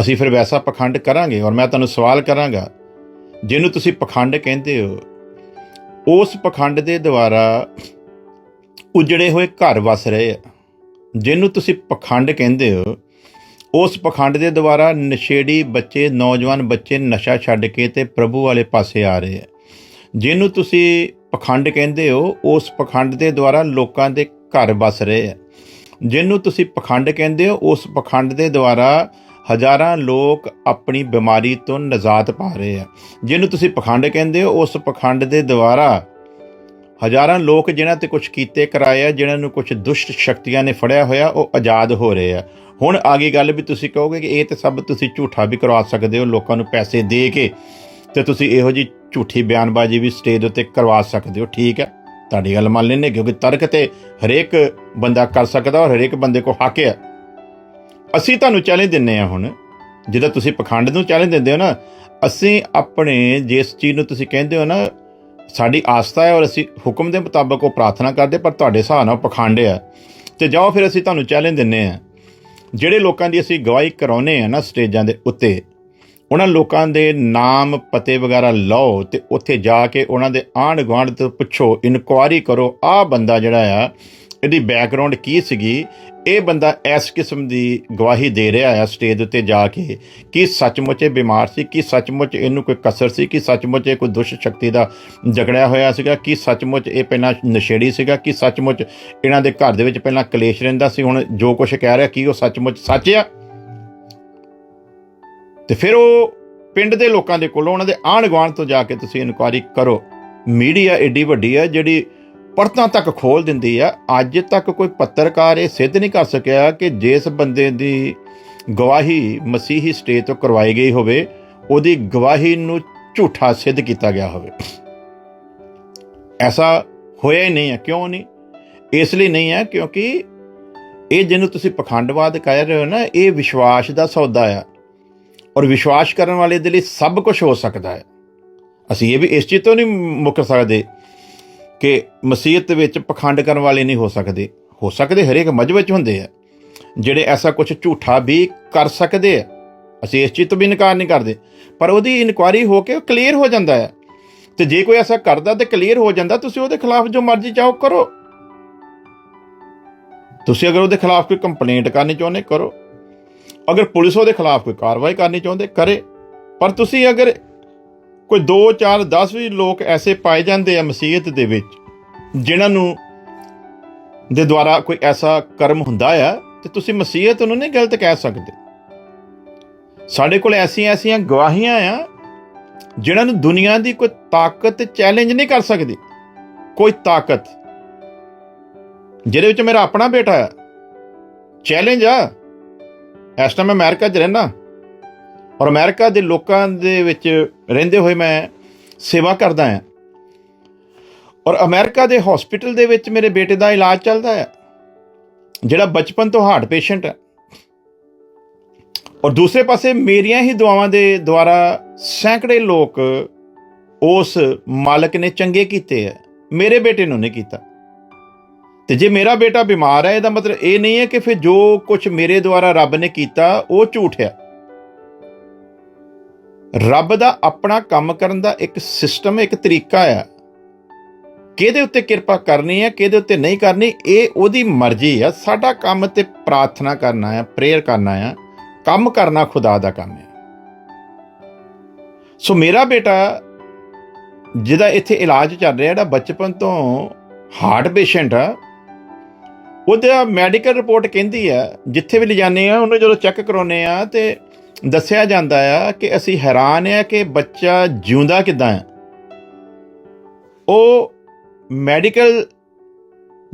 S2: ਅਸੀਂ ਫਿਰ ਵੈਸਾ ਪਖੰਡ ਕਰਾਂਗੇ ਔਰ ਮੈਂ ਤੁਹਾਨੂੰ ਸਵਾਲ ਕਰਾਂਗਾ, ਜਿਹਨੂੰ ਤੁਸੀਂ ਪਖੰਡ ਕਹਿੰਦੇ ਹੋ, ਉਸ ਪਖੰਡ ਦੇ ਦੁਆਰਾ ਉਜੜੇ ਹੋਏ ਘਰ ਵਸ ਰਹੇ ਆ। ਜਿਹਨੂੰ ਤੁਸੀਂ ਪਖੰਡ ਕਹਿੰਦੇ ਹੋ ਉਸ ਪਖੰਡ ਦੇ ਦੁਆਰਾ ਨਸ਼ੇੜੀ ਬੱਚੇ, ਨੌਜਵਾਨ ਬੱਚੇ ਨਸ਼ਾ ਛੱਡ ਕੇ ਤੇ ਪ੍ਰਭੂ ਵਾਲੇ ਪਾਸੇ ਆ ਰਹੇ ਆ ਜਿਹਨੂੰ ਤੁਸੀਂ ਪਖੰਡ ਕਹਿੰਦੇ ਹੋ, ਉਸ ਪਖੰਡ ਦੇ ਦੁਆਰਾ ਲੋਕਾਂ ਦੇ ਘਰ ਵਸ ਰਹੇ ਆ ਜਿਹਨੂੰ ਤੁਸੀਂ ਪਖੰਡ ਕਹਿੰਦੇ ਹੋ, ਉਸ ਪਖੰਡ ਦੇ ਦੁਆਰਾ ਹਜ਼ਾਰਾਂ ਲੋਕ ਆਪਣੀ ਬਿਮਾਰੀ ਤੋਂ ਨਜਾਤ ਪਾ ਰਹੇ ਆ ਜਿਹਨੂੰ ਤੁਸੀਂ ਪਖੰਡ ਕਹਿੰਦੇ ਹੋ, ਉਸ ਪਖੰਡ ਦੇ ਦੁਆਰਾ ਹਜ਼ਾਰਾਂ ਲੋਕ ਜਿਨ੍ਹਾਂ ਤੇ ਕੁਝ ਕੀਤੇ ਕਰਾਏ ਆ, ਜਿਨ੍ਹਾਂ ਨੂੰ ਕੁਝ ਦੁਸ਼ਟ ਸ਼ਕਤੀਆਂ ਨੇ ਫੜਿਆ ਹੋਇਆ, ਉਹ ਆਜ਼ਾਦ ਹੋ ਰਹੇ ਆ। ਹੁਣ ਆ ਗਈ ਗੱਲ ਵੀ ਤੁਸੀਂ ਕਹੋਗੇ ਕਿ ਇਹ ਤੇ ਸਭ ਤੁਸੀਂ ਝੂਠਾ ਵੀ ਕਰਵਾ ਸਕਦੇ ਹੋ, ਲੋਕਾਂ ਨੂੰ ਪੈਸੇ ਦੇ ਕੇ ਤੇ ਤੁਸੀਂ ਇਹੋ ਜੀ ਝੂਠੀ ਬਿਆਨਬਾਜ਼ੀ ਵੀ ਸਟੇਜ ਉੱਤੇ ਕਰਵਾ ਸਕਦੇ ਹੋ, ਠੀਕ ਹੈ? ਤੁਹਾਡੀ ਗੱਲ ਮੰਨ ਲੈਨੇ ਕਿਉਂਕਿ ਤਰਕ ਤੇ ਹਰੇਕ ਬੰਦਾ ਕਰ ਸਕਦਾ ਔਰ ਹਰੇਕ ਬੰਦੇ ਕੋ ਹੱਕ ਹੈ। ਅਸੀਂ ਤੁਹਾਨੂੰ ਚੈਲੰਜ ਦਿੰਨੇ ਆ ਹੁਣ, ਜਿੱਦਾਂ ਤੁਸੀਂ ਪਖੰਡ ਨੂੰ ਚੈਲੰਜ ਦਿੰਦੇ ਹੋ ਨਾ, ਅਸੀਂ ਆਪਣੇ ਜਿਸ ਚੀਜ਼ ਨੂੰ ਤੁਸੀਂ ਕਹਿੰਦੇ ਹੋ ਨਾ ਸਾਡੀ ਆਸਥਾ ਹੈ ਔਰ ਅਸੀਂ ਹੁਕਮ ਦੇ ਮੁਤਾਬਕ ਉਹ ਪ੍ਰਾਰਥਨਾ ਕਰਦੇ, ਪਰ ਤੁਹਾਡੇ ਹਿਸਾਬ ਨਾਲ ਪਖੰਡ ਆ ਤੇ ਜਾਓ ਫਿਰ ਅਸੀਂ ਤੁਹਾਨੂੰ ਚੈਲੰਜ ਦਿੰਨੇ ਆ ਜਿਹੜੇ ਲੋਕਾਂ ਦੀ ਅਸੀਂ ਗਵਾਹੀ ਕਰਾਉਨੇ ਆ ਨਾ ਸਟੇਜਾਂ ਦੇ ਉੱਤੇ, ਉਹਨਾਂ ਲੋਕਾਂ ਦੇ ਨਾਮ ਪਤੇ ਵਗੈਰਾ ਲਓ ਤੇ ਉੱਥੇ ਜਾ ਕੇ ਉਹਨਾਂ ਦੇ ਆਂਢ ਗੁਆਂਢ ਤੋਂ ਪੁੱਛੋ, ਇਨਕੁਆਰੀ ਕਰੋ, ਆਹ ਬੰਦਾ ਜਿਹੜਾ ਆ ਇਹਦੀ ਬੈਕਗ੍ਰਾਉਂਡ ਕੀ ਸੀਗੀ? ਇਹ ਬੰਦਾ ਇਸ ਕਿਸਮ ਦੀ ਗਵਾਹੀ ਦੇ ਰਿਹਾ ਆ ਸਟੇਜ ਉੱਤੇ ਜਾ ਕੇ ਕਿ ਸੱਚਮੁੱਚ ਇਹ ਬਿਮਾਰ ਸੀ, ਕਿ ਸੱਚਮੁੱਚ ਇਹਨੂੰ ਕੋਈ ਕਸਰ ਸੀ, ਕਿ ਸੱਚਮੁੱਚ ਇਹ ਕੋਈ ਦੁਸ਼ ਸ਼ਕਤੀ ਦਾ ਜਗੜਿਆ ਹੋਇਆ ਸੀਗਾ, ਕਿ ਸੱਚਮੁੱਚ ਇਹ ਪਹਿਲਾਂ ਨਸ਼ੇੜੀ ਸੀਗਾ, ਕਿ ਸੱਚਮੁੱਚ ਇਹਨਾਂ ਦੇ ਘਰ ਦੇ ਵਿੱਚ ਪਹਿਲਾਂ ਕਲੇਸ਼ ਰਹਿੰਦਾ ਸੀ, ਹੁਣ ਜੋ ਕੁਝ ਕਹਿ ਰਿਹਾ, ਕੀ ਉਹ ਸੱਚਮੁੱਚ ਸੱਚ ਆ? ਤੇ ਫਿਰ ਉਹ ਪਿੰਡ ਦੇ ਲੋਕਾਂ ਦੇ ਕੋਲੋਂ ਉਹਨਾਂ ਦੇ ਆਂਢ ਗੁਆਂਢ ਤੋਂ ਜਾ ਕੇ ਤੁਸੀਂ ਇਨਕੁਆਰੀ ਕਰੋ। ਮੀਡੀਆ ਏਡੀ ਵੱਡੀ ਹੈ ਜਿਹੜੀ ਪਰਤਾਂ ਤੱਕ ਖੋਲ ਦਿੰਦੀ ਆ। ਅੱਜ ਤੱਕ ਕੋਈ ਪੱਤਰਕਾਰ ਇਹ ਸਿੱਧ ਨਹੀਂ ਕਰ ਸਕਿਆ ਕਿ ਜਿਸ ਬੰਦੇ ਦੀ ਗਵਾਹੀ ਮਸੀਹੀ ਸਟੇਜ ਤੋਂ ਕਰਵਾਈ ਗਈ ਹੋਵੇ, ਉਹਦੀ ਗਵਾਹੀ ਨੂੰ ਝੂਠਾ ਸਿੱਧ ਕੀਤਾ ਗਿਆ ਹੋਵੇ। ਐਸਾ ਹੋਇਆ ਹੀ ਨਹੀਂ ਹੈ। ਕਿਉਂ ਨਹੀਂ? ਇਸ ਲਈ ਨਹੀਂ ਹੈ ਕਿਉਂਕਿ ਇਹ ਜਿਹਨੂੰ ਤੁਸੀਂ ਪਖੰਡਵਾਦ ਕਹਿ ਰਹੇ ਹੋ ਨਾ, ਇਹ ਵਿਸ਼ਵਾਸ ਦਾ ਸੌਦਾ ਆ। ਔਰ ਵਿਸ਼ਵਾਸ ਕਰਨ ਵਾਲੇ ਦੇ ਲਈ ਸਭ ਕੁਝ ਹੋ ਸਕਦਾ ਹੈ। ਅਸੀਂ ਇਹ ਵੀ ਇਸ ਚੀਜ਼ ਤੋਂ ਨਹੀਂ ਮੁੱਕ ਸਕਦੇ। ਕਿ ਮਸੀਹਤ ਵਿੱਚ ਪਖੰਡ ਕਰਨ ਵਾਲੇ ਨਹੀਂ ਹੋ ਸਕਦੇ। ਹੋ ਸਕਦੇ ਹਰੇਕ ਮਜਬ ਵਿੱਚ ਹੁੰਦੇ ਆ। ਜਿਹੜੇ ਐਸਾ ਕੁਝ ਝੂਠਾ ਵੀ ਕਰ ਸਕਦੇ ਆ। ਅਸੀਂ ਇਸ ਚੀਜ਼ ਤੋਂ ਵੀ ਇਨਕਾਰ ਨਹੀਂ ਕਰਦੇ। ਪਰ ਉਹਦੀ ਇਨਕੁਆਰੀ ਹੋ ਕੇ ਕਲੀਅਰ ਹੋ ਜਾਂਦਾ ਹੈ ਤੇ ਜੇ ਕੋਈ ਐਸਾ ਕਰਦਾ ਤੇ ਕਲੀਅਰ ਹੋ ਜਾਂਦਾ, ਤੁਸੀਂ ਉਹਦੇ ਖਿਲਾਫ ਜੋ ਮਰਜ਼ੀ ਚਾਹੋ ਕਰੋ। ਤੁਸੀਂ ਅਗਰ ਉਹਦੇ ਖਿਲਾਫ ਕੋਈ ਕੰਪਲੇਂਟ ਕਰਨੀ ਚਾਹੁੰਦੇ, ਕਰੋ। ਅਗਰ ਪੁਲਿਸ ਉਹਦੇ ਖਿਲਾਫ ਕੋਈ ਕਾਰਵਾਈ ਕਰਨੀ ਚਾਹੁੰਦੇ, ਕਰੇ। ਪਰ ਤੁਸੀਂ ਅਗਰ ਕੋਈ 2 4 10 ਵੀ ਲੋਕ ਐਸੇ ਪਾਏ ਜਾਂਦੇ ਆ ਮਸੀਹਤ ਦੇ ਵਿੱਚ, ਜਿਨ੍ਹਾਂ ਨੂੰ ਦੇ ਦੁਆਰਾ ਕੋਈ ਐਸਾ ਕਰਮ ਹੁੰਦਾ ਆ, ਤੇ ਤੁਸੀਂ ਮਸੀਹਤ ਨੂੰ ਨਹੀਂ ਗਲਤ ਕਹਿ ਸਕਦੇ। ਸਾਡੇ ਕੋਲ ਐਸੀਆਂ ਐਸੀਆਂ ਗਵਾਹੀਆਂ ਆ, ਜਿਨ੍ਹਾਂ ਨੂੰ ਦੁਨੀਆ ਦੀ ਕੋਈ ਤਾਕਤ ਚੈਲੰਜ ਨਹੀਂ ਕਰ ਸਕਦੀ। ਕੋਈ ਤਾਕਤ, ਜਿਹਦੇ ਵਿੱਚ ਮੇਰਾ ਆਪਣਾ ਬੇਟਾ ਆ। ਚੈਲੰਜ ਆ। ਇਸ ਟਾਈਮ ਮੈਂ ਅਮਰੀਕਾ 'ਚ ਰਹਿਣਾ ਔਰ ਅਮਰੀਕਾ ਦੇ ਲੋਕਾਂ ਦੇ ਵਿੱਚ ਰਹਿੰਦੇ ਹੋਏ ਮੈਂ ਸੇਵਾ ਕਰਦਾ ਹਾਂ। ਔਰ ਅਮਰੀਕਾ ਦੇ ਹਸਪੀਟਲ ਦੇ ਵਿੱਚ ਮੇਰੇ ਬੇਟੇ ਦਾ ਇਲਾਜ ਚੱਲਦਾ ਹੈ, ਜਿਹੜਾ ਬਚਪਨ ਤੋਂ ਹਾਰਟ ਪੇਸ਼ੈਂਟ ਹੈ। ਔਰ ਦੂਸਰੇ ਪਾਸੇ ਮੇਰੀਆਂ ਹੀ ਦੁਆਵਾਂ ਦੇ ਦੁਆਰਾ ਸੈਂਕੜੇ ਲੋਕ ਉਸ ਮਾਲਕ ਨੇ ਚੰਗੇ ਕੀਤੇ ਹੈ, ਮੇਰੇ ਬੇਟੇ ਨੂੰ ਨਹੀਂ ਕੀਤਾ। ਤੇ ਜੇ ਮੇਰਾ ਬੇਟਾ ਬਿਮਾਰ ਹੈ, ਇਹਦਾ ਮਤਲਬ ਇਹ ਨਹੀਂ ਹੈ ਕਿ ਫਿਰ ਜੋ ਕੁਝ ਮੇਰੇ ਦੁਆਰਾ ਰੱਬ ਨੇ ਕੀਤਾ, ਉਹ ਝੂਠ ਹੈ। ਰੱਬ ਦਾ ਆਪਣਾ ਕੰਮ ਕਰਨ ਦਾ ਇੱਕ ਸਿਸਟਮ, ਇੱਕ ਤਰੀਕਾ ਆ। ਕਿਹਦੇ ਉੱਤੇ ਕਿਰਪਾ ਕਰਨੀ ਹੈ ਕਿਹਦੇ ਉੱਤੇ ਨਹੀਂ ਕਰਨੀ, ਇਹ ਉਹਦੀ ਮਰਜ਼ੀ ਆ। ਸਾਡਾ ਕੰਮ ਤੇ ਪ੍ਰਾਰਥਨਾ ਕਰਨਾ ਆ, ਪ੍ਰੇਅਰ ਕਰਨਾ ਆ, ਕੰਮ ਕਰਨਾ ਖੁਦਾ ਦਾ ਕੰਮ ਹੈ ਸੋ ਮੇਰਾ ਬੇਟਾ, ਜਿਹਦਾ ਇੱਥੇ ਇਲਾਜ ਚੱਲ ਰਿਹਾ, ਜਿਹੜਾ ਬਚਪਨ ਤੋਂ ਹਾਰਟ ਪੇਸ਼ੈਂਟ ਆ, ਉਹਦਾ ਮੈਡੀਕਲ ਰਿਪੋਰਟ ਕਹਿੰਦੀ ਆ, ਜਿੱਥੇ ਵੀ ਲਿਜਾਨੇ ਆ, ਉਹਨੂੰ ਜਦੋਂ ਚੈੱਕ ਕਰਾਉਨੇ ਆ, ਤੇ ਦੱਸਿਆ ਜਾਂਦਾ ਆ ਕਿ ਅਸੀਂ ਹੈਰਾਨ ਆ ਕਿ ਬੱਚਾ ਜਿਉਂਦਾ ਕਿਦਾਂ ਹੈ ਉਹ ਮੈਡੀਕਲ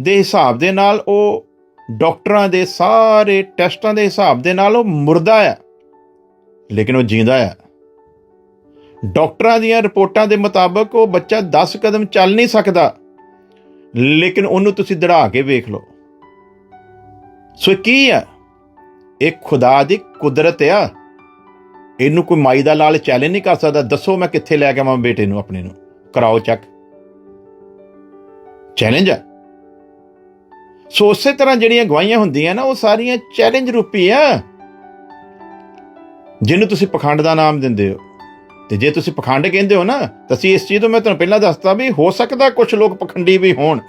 S2: ਦੇ ਹਿਸਾਬ ਦੇ ਨਾਲ, ਉਹ ਡਾਕਟਰਾਂ ਦੇ ਸਾਰੇ ਟੈਸਟਾਂ ਦੇ ਹਿਸਾਬ ਦੇ ਨਾਲ ਉਹ ਮੁਰਦਾ ਆ, ਲੇਕਿਨ ਉਹ ਜਿੰਦਾ ਆ। ਡਾਕਟਰਾਂ ਦੀਆਂ ਰਿਪੋਰਟਾਂ ਦੇ ਮੁਤਾਬਕ ਉਹ ਬੱਚਾ 10 ਕਦਮ ਚੱਲ ਨਹੀਂ ਸਕਦਾ, ਲੇਕਿਨ ਉਹਨੂੰ ਤੁਸੀਂ ਦੜਾ ਕੇ ਵੇਖ ਲਓ। ਸੋ ਕੀ ਆ? ਇਹ ਖੁਦਾ ਦੀ ਕੁਦਰਤ ਆ। ਇਹਨੂੰ ਕੋਈ ਮਾਈ ਦਾ ਲਾਲ ਚੈਲੰਜ ਨਹੀਂ ਕਰ ਸਕਦਾ। ਦੱਸੋ ਮੈਂ ਕਿੱਥੇ ਲੈ ਕੇ ਆਵਾਂ ਬੇਟੇ ਨੂੰ ਆਪਣੇ ਨੂੰ। ਕਰਾਓ ਚੈੱਕ ਚੈਲੰਜ ਆ ਸੋ ਉਸੇ ਤਰ੍ਹਾਂ ਜਿਹੜੀਆਂ ਗਵਾਹੀਆਂ ਹੁੰਦੀਆਂ ਨਾ, ਉਹ ਸਾਰੀਆਂ ਚੈਲੰਜ ਰੂਪੀ ਆ। ਜਿਹਨੂੰ ਤੁਸੀਂ ਪਖੰਡ ਦਾ ਨਾਮ ਦਿੰਦੇ ਹੋ। ਤੇ ਜੇ ਤੁਸੀਂ ਪਖੰਡ ਕਹਿੰਦੇ ਹੋ ਨਾ, ਤਾਂ ਅਸੀਂ ਇਸ ਚੀਜ਼ ਤੋਂ ਮੈਂ ਤੁਹਾਨੂੰ ਪਹਿਲਾਂ ਦੱਸਤਾ ਵੀ ਹੋ ਸਕਦਾ ਕੁਝ ਲੋਕ ਪਖੰਡੀ ਵੀ ਹੋਣ।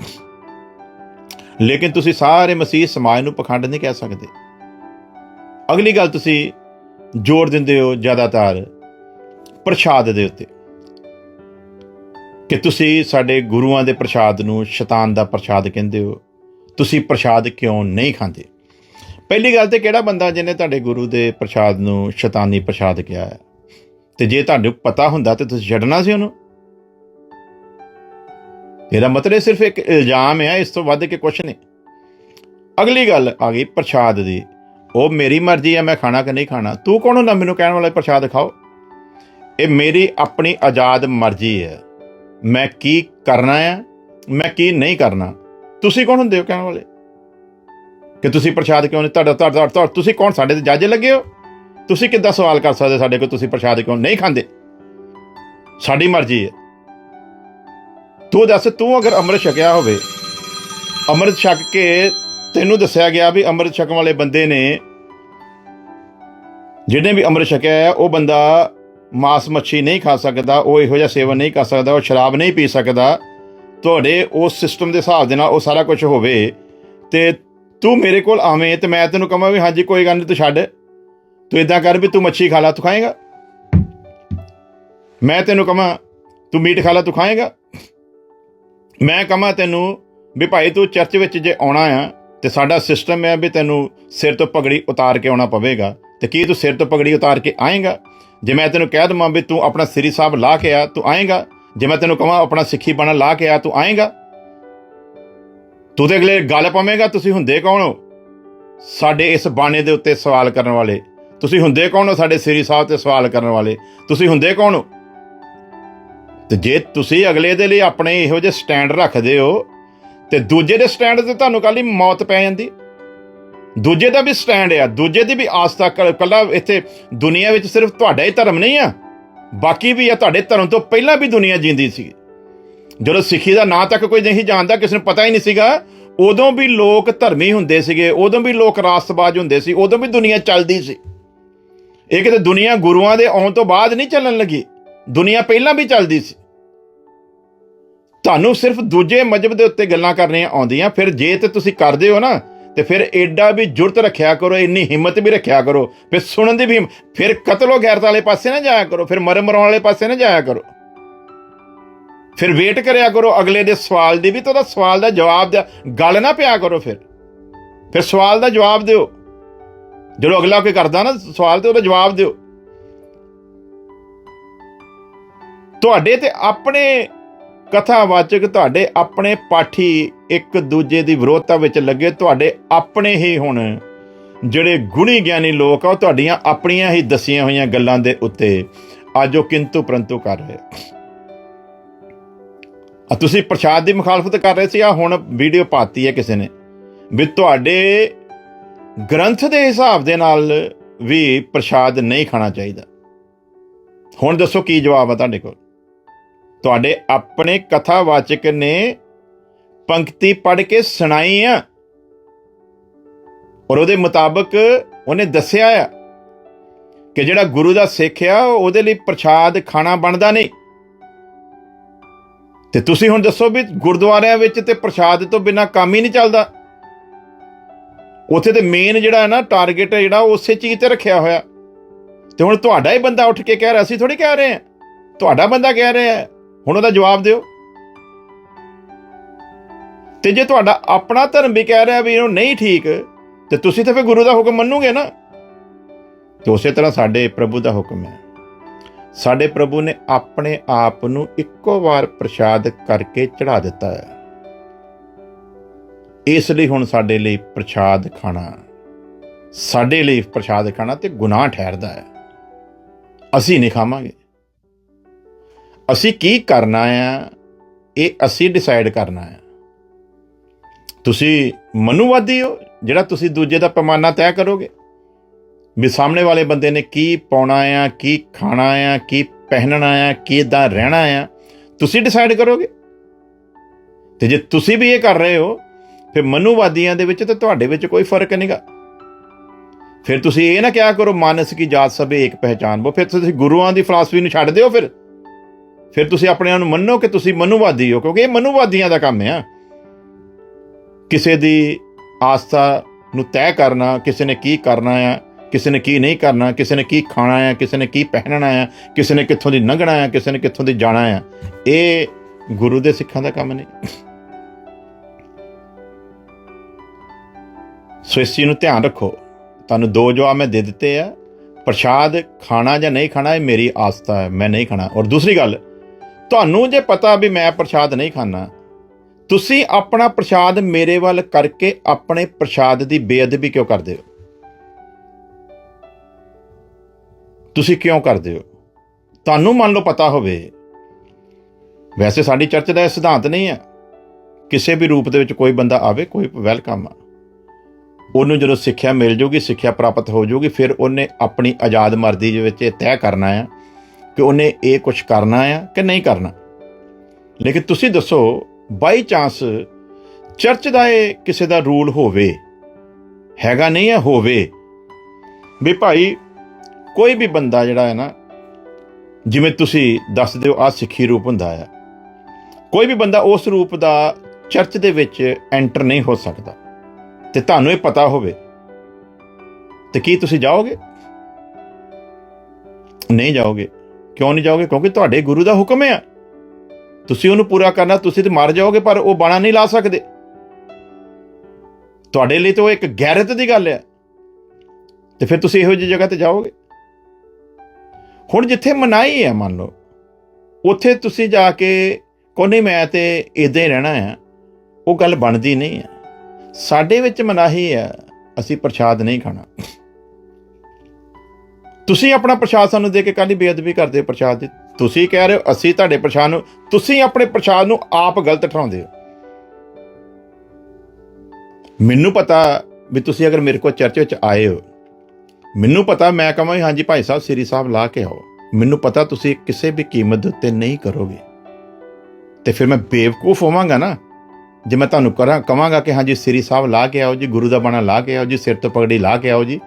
S2: ਲੇਕਿਨ ਤੁਸੀਂ ਸਾਰੇ ਮਸੀਹ ਸਮਾਜ ਨੂੰ ਪਖੰਡ ਨਹੀਂ ਕਹਿ ਸਕਦੇ। ਅਗਲੀ ਗੱਲ ਤੁਸੀਂ ਜ਼ੋਰ ਦਿੰਦੇ ਹੋ ਜ਼ਿਆਦਾਤਰ ਪ੍ਰਸ਼ਾਦ ਦੇ ਉੱਤੇ। ਕਿ ਤੁਸੀਂ ਸਾਡੇ ਗੁਰੂਆਂ ਦੇ ਪ੍ਰਸ਼ਾਦ ਨੂੰ ਸ਼ੈਤਾਨ ਦਾ ਪ੍ਰਸ਼ਾਦ ਕਹਿੰਦੇ ਹੋ, ਤੁਸੀਂ ਪ੍ਰਸ਼ਾਦ ਕਿਉਂ ਨਹੀਂ ਖਾਂਦੇ? ਪਹਿਲੀ ਗੱਲ ਤੇ ਕਿਹੜਾ ਬੰਦਾ ਜਿਹਨੇ ਤੁਹਾਡੇ ਗੁਰੂ ਦੇ ਪ੍ਰਸ਼ਾਦ ਨੂੰ ਸ਼ੈਤਾਨੀ ਪ੍ਰਸ਼ਾਦ ਕਿਹਾ ਹੈ? ਤੇ ਜੇ ਤੁਹਾਨੂੰ ਪਤਾ ਹੁੰਦਾ ਤੇ ਤੁਸੀਂ ਛੱਡਣਾ ਸੀ ਉਹਨੂੰ? ਇਹਦਾ ਮਤਲਬ ਇਹ ਸਿਰਫ ਇੱਕ ਇਲਜ਼ਾਮ ਹੈ ਇਸ ਤੋਂ ਵੱਧ ਕੇ ਕੁਝ ਨਹੀਂ। ਅਗਲੀ ਗੱਲ ਆ ਗਈ ਪ੍ਰਸ਼ਾਦ ਦੀ। ਉਹ ਮੇਰੀ ਮਰਜ਼ੀ ਹੈ ਮੈਂ ਖਾਣਾ ਕਿ ਨਹੀਂ ਖਾਣਾ। ਤੂੰ ਕੌਣ ਹੁੰਦਾ? ਮੈਨੂੰ ਕਹਿਣ ਵਾਲਾ ਪ੍ਰਸ਼ਾਦ ਖਾਓ ਇਹ ਮੇਰੀ ਆਪਣੀ ਆਜ਼ਾਦ ਮਰਜ਼ੀ ਹੈ। ਮੈਂ ਕੀ ਕਰਨਾ ਹੈ ਮੈਂ ਕੀ ਨਹੀਂ ਕਰਨਾ। ਤੁਸੀਂ ਕੌਣ ਹੁੰਦੇ ਹੋ ਕਹਿਣ ਵਾਲੇ? ਕਿ ਤੁਸੀਂ ਪ੍ਰਸ਼ਾਦ ਕਿਉਂ ਨਹੀਂ? ਤੁਹਾਡਾ ਤੁਹਾਡਾ ਤੁਹਾਡਾ ਤੁਸੀਂ ਕੌਣ? ਸਾਡੇ ਤੇ ਜੱਜ ਲੱਗੇ ਹੋ? ਤੁਸੀਂ ਕਿੱਦਾਂ ਸਵਾਲ ਕਰ ਸਕਦੇ ਸਾਡੇ ਕੋਲ ਤੁਸੀਂ ਪ੍ਰਸ਼ਾਦ ਕਿਉਂ ਨਹੀਂ ਖਾਂਦੇ? ਸਾਡੀ ਮਰਜ਼ੀ ਹੈ। ਤੂੰ ਦੱਸ, ਤੂੰ ਅਗਰ ਅੰਮ੍ਰਿਤ ਛਕਿਆ ਹੋਵੇ, ਅੰਮ੍ਰਿਤ ਛਕ ਕੇ ਤੈਨੂੰ ਦੱਸਿਆ ਗਿਆ ਵੀ ਅੰਮ੍ਰਿਤ ਛਕਣ ਵਾਲੇ ਬੰਦੇ ਨੇ, ਜਿਹਨੇ ਵੀ ਅੰਮ੍ਰਿਤ ਛਕਿਆ ਹੈ, ਉਹ ਬੰਦਾ ਮਾਸ ਮੱਛੀ ਨਹੀਂ ਖਾ ਸਕਦਾ, ਉਹ ਇਹੋ ਜਿਹਾ ਸੇਵਨ ਨਹੀਂ ਕਰ ਸਕਦਾ, ਉਹ ਸ਼ਰਾਬ ਨਹੀਂ ਪੀ ਸਕਦਾ। ਤੁਹਾਡੇ ਉਸ ਸਿਸਟਮ ਦੇ ਹਿਸਾਬ ਦੇ ਨਾਲ ਉਹ ਸਾਰਾ ਕੁਝ ਹੋਵੇ, ਤੇ ਤੂੰ ਮੇਰੇ ਕੋਲ ਆਵੇਂ, ਤੇ ਮੈਂ ਤੈਨੂੰ ਕਹਾਂ ਵੀ ਹਾਂਜੀ, ਕੋਈ ਗੱਲ ਨਹੀਂ, ਤੂੰ ਛੱਡ। ਤੂੰ ਇਦਾਂ ਕਰ ਵੀ ਤੂੰ ਮੱਛੀ ਖਾ ਲਾ, ਤੂੰ ਖਾਏਗਾ? ਮੈਂ ਤੈਨੂੰ ਕਹਾਂ, ਤੂੰ ਮੀਟ ਖਾ ਲਾ, ਤੂੰ ਖਾਏਗਾ? ਮੈਂ ਕਹਾਂ ਤੈਨੂੰ ਵੀ ਭਾਈ ਤੂੰ ਚਰਚ ਵਿੱਚ ਜੇ ਆਉਣਾ ਆ ਤੇ ਸਾਡਾ ਸਿਸਟਮ ਹੈ ਵੀ ਤੈਨੂੰ ਸਿਰ ਤੋਂ ਪਗੜੀ ਉਤਾਰ ਕੇ ਆਉਣਾ ਪਵੇਗਾ। ਤੇ ਕੀ ਤੂੰ ਸਿਰ ਤੋਂ ਪਗੜੀ ਉਤਾਰ ਕੇ ਆਏਗਾ? ਜੇ ਮੈਂ ਤੈਨੂੰ ਕਹਿ ਦਵਾਂ ਵੀ ਤੂੰ ਆਪਣਾ ਸ੍ਰੀ ਸਾਹਿਬ ਲਾ ਕੇ ਆ, ਤੂੰ ਆਏਗਾ। ਜੇ ਮੈਂ ਤੈਨੂੰ ਕਹਾਂ ਆਪਣਾ ਸਿੱਖੀ ਬਾਣਾ ਲਾ ਕੇ ਆ, ਤੂੰ ਆਏਗਾ। ਤੂੰ ਤੇ ਅਗਲੇ ਗੱਲ ਪਾਵੇਂਗਾ, ਤੁਸੀਂ ਹੁੰਦੇ ਕੌਣ ਹੋ? ਸਾਡੇ ਇਸ ਬਾਣੇ ਦੇ ਉੱਤੇ ਸਵਾਲ ਕਰਨ ਵਾਲੇ। ਤੁਸੀਂ ਹੁੰਦੇ ਕੌਣ ਹੋ ਸਾਡੇ ਸ੍ਰੀ ਸਾਹਿਬ ਤੇ ਸਵਾਲ ਕਰਨ ਵਾਲੇ? ਤੁਸੀਂ ਹੁੰਦੇ ਕੌਣ ਹੋ? ਤੇ ਜੇ ਤੁਸੀਂ ਅਗਲੇ ਦੇ ਲਈ ਆਪਣੇ ਇਹੋ ਜਿਹੇ ਸਟੈਂਡ ਰੱਖਦੇ ਹੋ ਤੇ ਦੂਜੇ ਦੇ ਸਟੈਂਡ ਤੇ ਤੁਹਾਨੂੰ ਕੱਲ ਮੌਤ ਪੈ ਜਾਂਦੀ। ਦੂਜੇ ਦਾ ਵੀ ਸਟੈਂਡ ਆ, ਦੂਜੇ ਦੀ ਵੀ ਆਸਥਾ ਕੱਲਾ ਇੱਥੇ ਦੁਨੀਆ ਵਿੱਚ ਸਿਰਫ ਤੁਹਾਡਾ ਹੀ ਧਰਮ ਨਹੀਂ ਆ, ਬਾਕੀ ਵੀ ਆ ਤੁਹਾਡੇ ਧਰਮ ਤੋਂ ਪਹਿਲਾਂ ਵੀ ਦੁਨੀਆ ਜਿੰਦੀ ਸੀ। ਜਦੋਂ ਸਿੱਖੀ ਦਾ ਨਾਂ ਤੱਕ ਕੋਈ ਨਹੀਂ ਜਾਣਦਾ, ਕਿਸੇ ਨੂੰ ਪਤਾ ਹੀ ਨਹੀਂ ਸੀਗਾ, ਉਦੋਂ ਵੀ ਲੋਕ ਧਰਮੀ ਹੁੰਦੇ ਸੀਗੇ, ਉਦੋਂ ਵੀ ਲੋਕ ਰਾਸਤਬਾਜ਼ ਹੁੰਦੇ ਸੀ, ਉਦੋਂ ਵੀ ਦੁਨੀਆ ਚੱਲਦੀ ਸੀ। ਇਹ ਕਿਤੇ ਦੁਨੀਆ ਗੁਰੂਆਂ ਦੇ ਆਉਣ ਤੋਂ ਬਾਅਦ ਨਹੀਂ ਚੱਲਣ ਲੱਗੀ, ਦੁਨੀਆ ਪਹਿਲਾਂ ਵੀ ਚੱਲਦੀ ਸੀ। ਤੁਹਾਨੂੰ ਸਿਰਫ ਦੂਜੇ ਮਜਬ ਦੇ ਉੱਤੇ ਗੱਲਾਂ ਕਰਨੀਆਂ ਆਉਂਦੀਆਂ, ਫਿਰ ਜੇ ਤੇ ਤੁਸੀਂ ਕਰਦੇ ਹੋ ਨਾ, ਤੇ ਫਿਰ ਐਡਾ ਵੀ ਜੁਰਤ ਰੱਖਿਆ ਕਰੋ, ਇੰਨੀ ਹਿੰਮਤ ਵੀ ਰੱਖਿਆ ਕਰੋ, ਫਿਰ ਸੁਣਨ ਦੀ ਵੀ ਹਿੰਮ- ਫਿਰ ਕਤਲੋ ਗੈਰਤ ਵਾਲੇ ਪਾਸੇ ਨਾ ਜਾਇਆ ਕਰੋ, ਫਿਰ ਮਰ ਮਰਾਉਣ ਵਾਲੇ ਪਾਸੇ ਨਾ ਜਾਇਆ ਕਰੋ। ਫਿਰ ਵੇਟ ਕਰਿਆ ਕਰੋ, ਅਗਲੇ ਦੇ ਸਵਾਲ ਦੀ ਵੀ ਤਾਂ ਉਹਦਾ ਸਵਾਲ ਦਾ ਜਵਾਬ ਦਿਆ, ਗੱਲ ਨਾ ਪਿਆ ਕਰੋ ਫਿਰ। ਫਿਰ ਸਵਾਲ ਦਾ ਜਵਾਬ ਦਿਓ। ਜਦੋਂ ਅਗਲਾ ਕੋਈ ਕਰਦਾ ਨਾ ਸਵਾਲ ਤੇ ਉਹਦਾ ਜਵਾਬ ਦਿਓ। ਤੁਹਾਡੇ ਤੇ ਆਪਣੇ ਕਥਾਵਾਚਕ ਤੁਹਾਡੇ ਆਪਣੇ ਪਾਠੀ ਇੱਕ ਦੂਜੇ ਦੀ ਵਿਰੋਧਤਾ ਵਿੱਚ ਲੱਗੇ ਤੁਹਾਡੇ ਆਪਣੇ ਹੀ ਹੁਣ ਜਿਹੜੇ ਗੁਣੀ ਗਿਆਨੀ ਲੋਕ ਆ, ਉਹ ਤੁਹਾਡੀਆਂ ਆਪਣੀਆਂ ਹੀ ਦਸੀਆਂ ਹੋਈਆਂ ਗੱਲਾਂ ਦੇ ਉੱਤੇ। ਅੱਜ ਉਹ ਕਿੰਤੂ ਪਰੰਤੂ ਕਰ ਰਹੇ ਆ। ਤੁਸੀਂ ਪ੍ਰਸ਼ਾਦ ਦੀ ਮੁਖਾਲਫਤ ਕਰ ਰਹੇ ਸੀ, ਆ ਹੁਣ ਵੀਡੀਓ ਪਾਤੀ ਹੈ ਕਿਸੇ ਨੇ। ਵੀ ਤੁਹਾਡੇ ਗ੍ਰੰਥ ਦੇ ਹਿਸਾਬ ਦੇ ਨਾਲ ਵੀ ਪ੍ਰਸ਼ਾਦ ਨਹੀਂ ਖਾਣਾ ਚਾਹੀਦਾ। ਹੁਣ ਦੱਸੋ ਕੀ ਜਵਾਬ ਆ ਤੁਹਾਡੇ ਕੋਲ? ਤੁਹਾਡੇ ਆਪਣੇ ਕਥਾਵਾਚਕ ਨੇ ਪੰਕਤੀ ਪੜ੍ਹ ਕੇ ਸੁਣਾਈ ਆ। ਔਰ ਉਹਦੇ ਮੁਤਾਬਕ ਉਹਨੇ ਦੱਸਿਆ ਆ ਕਿ ਜਿਹੜਾ ਗੁਰੂ ਦਾ ਸਿੱਖ ਆ, ਉਹਦੇ ਲਈ ਪ੍ਰਸ਼ਾਦ ਖਾਣਾ ਬਣਦਾ ਨਹੀਂ। ਤੇ ਤੁਸੀਂ ਹੁਣ ਦੱਸੋ ਵੀ ਗੁਰਦੁਆਰਿਆਂ ਵਿੱਚ ਤੇ ਪ੍ਰਸ਼ਾਦ ਤੋਂ ਬਿਨਾ ਕੰਮ ਹੀ ਨਹੀਂ ਚੱਲਦਾ। ਉੱਥੇ ਤੇ ਮੇਨ ਜਿਹੜਾ ਹੈ ਨਾ ਟਾਰਗੇਟ ਜਿਹੜਾ, ਉਹ ਉਸੇ ਚੀਜ਼ ਤੇ ਰੱਖਿਆ ਹੋਇਆ। ਤੇ ਹੁਣ ਤੁਹਾਡਾ ਹੀ ਬੰਦਾ ਉੱਠ ਕੇ ਕਹਿ ਰਿਹਾ, ਅਸੀਂ ਥੋੜੀ ਕਹਿ ਰਹੇ ਹਾਂ। ਤੁਹਾਡਾ ਬੰਦਾ ਕਹਿ ਰਿਹਾ ਹੁਣ ਉਹਦਾ ਜਵਾਬ ਦਿਓ। ਤੇ ਜੇ ਤੁਹਾਡਾ ਆਪਣਾ ਧਰਮ ਵੀ ਕਹਿ ਰਿਹਾ ਵੀ ਇਹਨੂੰ ਨਹੀਂ ਠੀਕ, ਤੇ ਤੁਸੀਂ ਤਾਂ ਫਿਰ ਗੁਰੂ ਦਾ ਹੁਕਮ ਮੰਨੋਗੇ ਨਾ। ਤੇ ਉਸੇ ਤਰ੍ਹਾਂ ਸਾਡੇ ਪ੍ਰਭੂ ਦਾ ਹੁਕਮ ਹੈ। ਸਾਡੇ ਪ੍ਰਭੂ ਨੇ ਆਪਣੇ ਆਪ ਨੂੰ ਇੱਕੋ ਵਾਰ ਪ੍ਰਸ਼ਾਦ ਕਰਕੇ ਚੜਾ ਦਿੱਤਾ ਹੈ। ਇਸ ਲਈ ਹੁਣ ਸਾਡੇ ਲਈ ਪ੍ਰਸ਼ਾਦ ਖਾਣਾ, ਸਾਡੇ ਲਈ ਪ੍ਰਸ਼ਾਦ ਖਾਣਾ ਤੇ ਗੁਨਾਹ ਠਹਿਰਦਾ ਹੈ। ਅਸੀਂ ਨਹੀਂ ਖਾਵਾਂਗੇ। ਅਸੀਂ ਕੀ ਕਰਨਾ ਆ, ਇਹ ਅਸੀਂ ਡਿਸਾਈਡ ਕਰਨਾ ਆ। ਤੁਸੀਂ ਮਨੁਵਾਦੀ ਹੋ, ਜਿਹੜਾ ਤੁਸੀਂ ਦੂਜੇ ਦਾ ਪੈਮਾਨਾ ਤੈਅ ਕਰੋਗੇ। ਵੀ ਸਾਹਮਣੇ ਵਾਲੇ ਬੰਦੇ ਨੇ ਕੀ ਪਾਉਣਾ ਆ, ਕੀ ਖਾਣਾ ਆ, ਕੀ ਪਹਿਨਣਾ ਆ, ਕਿਦਾਂ ਰਹਿਣਾ ਆ, ਤੁਸੀਂ ਡਿਸਾਈਡ ਕਰੋਗੇ। ਤੇ ਜੇ ਤੁਸੀਂ ਵੀ ਇਹ ਕਰ ਰਹੇ ਹੋ, ਫਿਰ ਮਨੁਵਾਦੀਆਂ ਦੇ ਵਿੱਚ ਤੇ ਤੁਹਾਡੇ ਵਿੱਚ ਕੋਈ ਫ਼ਰਕ ਨਹੀਂਗਾ। ਫਿਰ ਤੁਸੀਂ ਇਹ ਨਾ ਕਿਹਾ ਕਰੋ, ਮਾਨਸ ਕੀ ਜਾਤ ਸਭੇ ਇੱਕ ਪਹਿਚਾਨ ਬੋ, ਫਿਰ ਤੁਸੀਂ ਗੁਰੂਆਂ ਦੀ ਫਲਸਫੀ ਨੂੰ ਛੱਡ ਦਿਓ ਫਿਰ। ਫਿਰ ਤੁਸੀਂ ਆਪਣੇ ਆਪ ਨੂੰ ਮੰਨੋ ਕਿ ਤੁਸੀਂ ਮਨੁਵਾਦੀ ਹੋ, ਕਿਉਂਕਿ ਇਹ ਮਨੁਵਾਦੀਆਂ ਦਾ ਕੰਮ ਹੈ ਕਿਸੇ ਦੀ ਆਸਥਾ ਨੂੰ ਤੈਅ ਕਰਨਾ, ਕਿਸੇ ਨੇ ਕੀ ਕਰਨਾ ਆ, ਕਿਸੇ ਨੇ ਕੀ ਨਹੀਂ ਕਰਨਾ, ਕਿਸੇ ਨੇ ਕੀ ਖਾਣਾ ਆ, ਕਿਸੇ ਨੇ ਕੀ ਪਹਿਨਣਾ ਆ, ਕਿਸੇ ਨੇ ਕਿੱਥੋਂ ਦੀ ਲੰਘਣਾ ਆ, ਕਿਸੇ ਨੇ ਕਿੱਥੋਂ ਦੀ ਜਾਣਾ ਆ, ਇਹ ਗੁਰੂ ਦੇ ਸਿੱਖਾਂ ਦਾ ਕੰਮ ਨਹੀਂ। ਸੋ ਇਸ ਚੀਜ਼ ਨੂੰ ਧਿਆਨ ਰੱਖੋ। ਤੁਹਾਨੂੰ ਦੋ ਜਵਾਬ ਮੈਂ ਦੇ ਦਿੱਤੇ ਆ। ਪ੍ਰਸ਼ਾਦ ਖਾਣਾ ਜਾਂ ਨਹੀਂ ਖਾਣਾ, ਇਹ ਮੇਰੀ ਆਸਥਾ ਹੈ, ਮੈਂ ਨਹੀਂ ਖਾਣਾ। ਔਰ ਦੂਸਰੀ ਗੱਲ ਤੁਹਾਨੂੰ ਜੇ ਪਤਾ ਵੀ ਮੈਂ ਪ੍ਰਸ਼ਾਦ ਨਹੀਂ ਖਾਣਾ ਤੁਸੀਂ ਆਪਣਾ ਪ੍ਰਸ਼ਾਦ ਮੇਰੇ ਵੱਲ ਕਰਕੇ ਆਪਣੇ ਪ੍ਰਸ਼ਾਦ ਦੀ ਬੇਅਦਬੀ ਕਿਉਂ ਕਰਦੇ ਹੋ? ਤੁਸੀਂ ਕਿਉਂ ਕਰਦੇ ਹੋ? ਤੁਹਾਨੂੰ ਮੰਨ ਲਓ ਪਤਾ ਹੋਵੇ। ਵੈਸੇ ਸਾਡੀ ਚਰਚ ਦਾ ਇਹ ਸਿਧਾਂਤ ਨਹੀਂ ਹੈ। ਕਿਸੇ ਵੀ ਰੂਪ ਦੇ ਵਿੱਚ ਕੋਈ ਬੰਦਾ ਆਵੇ, ਕੋਈ ਵੈਲਕਮ ਆ। ਉਹਨੂੰ ਜਦੋਂ ਸਿੱਖਿਆ ਮਿਲ ਜੂਗੀ, ਸਿੱਖਿਆ ਪ੍ਰਾਪਤ ਹੋ ਜੂਗੀ, ਫਿਰ ਉਹਨੇ ਆਪਣੀ ਆਜ਼ਾਦ ਮਰਜ਼ੀ ਦੇ ਵਿੱਚ ਇਹ ਤੈਅ ਕਰਨਾ ਆ ਕਿ ਉਹਨੇ ਇਹ ਕੁਝ ਕਰਨਾ ਆ ਕਿ ਨਹੀਂ ਕਰਨਾ। ਲੇਕਿਨ ਤੁਸੀਂ ਦੱਸੋ ਬਾਈ ਚਾਂਸ ਚਰਚ ਦਾ ਇਹ ਕਿਸੇ ਦਾ ਰੂਲ ਹੋਵੇ, ਹੈਗਾ ਨਹੀਂ ਹੈ ਹੋਵੇ? ਵੀ ਭਾਈ, ਕੋਈ ਵੀ ਬੰਦਾ ਜਿਹੜਾ ਹੈ ਨਾ, ਜਿਵੇਂ ਤੁਸੀਂ ਦੱਸਦੇ ਹੋ ਆ ਸਿੱਖੀ ਰੂਪ ਹੁੰਦਾ ਹੈ ਕੋਈ ਵੀ ਬੰਦਾ ਉਸ ਰੂਪ ਦਾ ਚਰਚ ਦੇ ਵਿੱਚ ਐਂਟਰ ਨਹੀਂ ਹੋ ਸਕਦਾ। ਤੇ ਤੁਹਾਨੂੰ ਇਹ ਪਤਾ ਹੋਵੇ। ਤੇ ਕੀ ਤੁਸੀਂ ਜਾਓਗੇ? ਨਹੀਂ ਜਾਓਗੇ। ਕਿਉਂ ਨਹੀਂ ਜਾਓਗੇ? ਕਿਉਂਕਿ ਤੁਹਾਡੇ ਗੁਰੂ ਦਾ ਹੁਕਮ ਹੈ। ਤੁਸੀਂ ਉਹਨੂੰ ਪੂਰਾ ਕਰਨਾ, ਤੁਸੀਂ ਤੇ ਮਰ ਜਾਓਗੇ, ਪਰ ਉਹ ਬਾਣਾ ਨਹੀਂ ਲਾ ਸਕਦੇ। ਤੁਹਾਡੇ ਲਈ ਤਾਂ ਉਹ ਇੱਕ ਗੈਰਤ ਦੀ ਗੱਲ ਹੈ। ਤੇ ਫਿਰ ਤੁਸੀਂ ਇਹੋ ਜਿਹੀ ਜਗ੍ਹਾ ਤੇ ਜਾਓਗੇ? ਹੁਣ ਜਿੱਥੇ ਮਨਾਈ ਹੈ, ਮੰਨ ਲਓ, ਉੱਥੇ ਤੁਸੀਂ ਜਾ ਕੇ ਕੋਨੇ ਮੈਂ ਤੇ ਇਦਾਂ ਹੀ ਰਹਿਣਾ ਆ। ਉਹ ਗੱਲ ਬਣਦੀ ਨਹੀਂ ਹੈ ਸਾਡੇ ਵਿੱਚ ਮਨਾਹੀ ਹੈ, ਅਸੀਂ ਪ੍ਰਸ਼ਾਦ ਨਹੀਂ ਖਾਣਾ। ਤੁਸੀਂ ਆਪਣਾ ਪ੍ਰਸ਼ਾਦ ਸਾਨੂੰ ਦੇ ਕੇ ਕਾਹਦੀ ਬੇਅਦਬੀ ਕਰਦੇ ਹੋ ਪ੍ਰਸ਼ਾਦ ਦੀ? ਤੁਸੀਂ ਕਹਿ ਰਹੇ ਹੋ, ਅਸੀਂ ਤੁਹਾਡੇ ਪ੍ਰਸ਼ਾਦ ਨੂੰ, ਤੁਸੀਂ ਆਪਣੇ ਪ੍ਰਸ਼ਾਦ ਨੂੰ ਆਪ ਗਲਤ ਠਹਿਰਾਉਂਦੇ ਹੋ। ਮੈਨੂੰ ਪਤਾ ਵੀ ਤੁਸੀਂ ਅਗਰ ਮੇਰੇ ਕੋਲ ਚਰਚ ਵਿੱਚ ਆਏ ਹੋ, ਮੈਨੂੰ ਪਤਾ, ਮੈਂ ਕਹਾਂ ਹਾਂਜੀ ਭਾਈ ਸਾਹਿਬ, ਸ੍ਰੀ ਸਾਹਿਬ ਲਾ ਕੇ ਆਓ। ਮੈਨੂੰ ਪਤਾ ਤੁਸੀਂ ਕਿਸੇ ਵੀ ਕੀਮਤ ਦੇ ਉੱਤੇ ਨਹੀਂ ਕਰੋਗੇ। ਤੇ ਫਿਰ ਮੈਂ ਬੇਵਕੂਫ ਹੋਵਾਂਗਾ ਨਾ, ਜੇ ਮੈਂ ਤੁਹਾਨੂੰ ਕਰਾਂ ਕਵਾਂਗਾ ਕਿ ਹਾਂਜੀ ਸ੍ਰੀ ਸਾਹਿਬ ਲਾ ਕੇ ਆਓ ਜੀ, ਗੁਰੂ ਦਾ ਬਾਣਾ ਲਾ ਕੇ ਆਓ ਜੀ, ਸਿਰ ਤੋਂ ਪਗੜੀ ਲਾ ਕੇ ਆਓ ਜੀ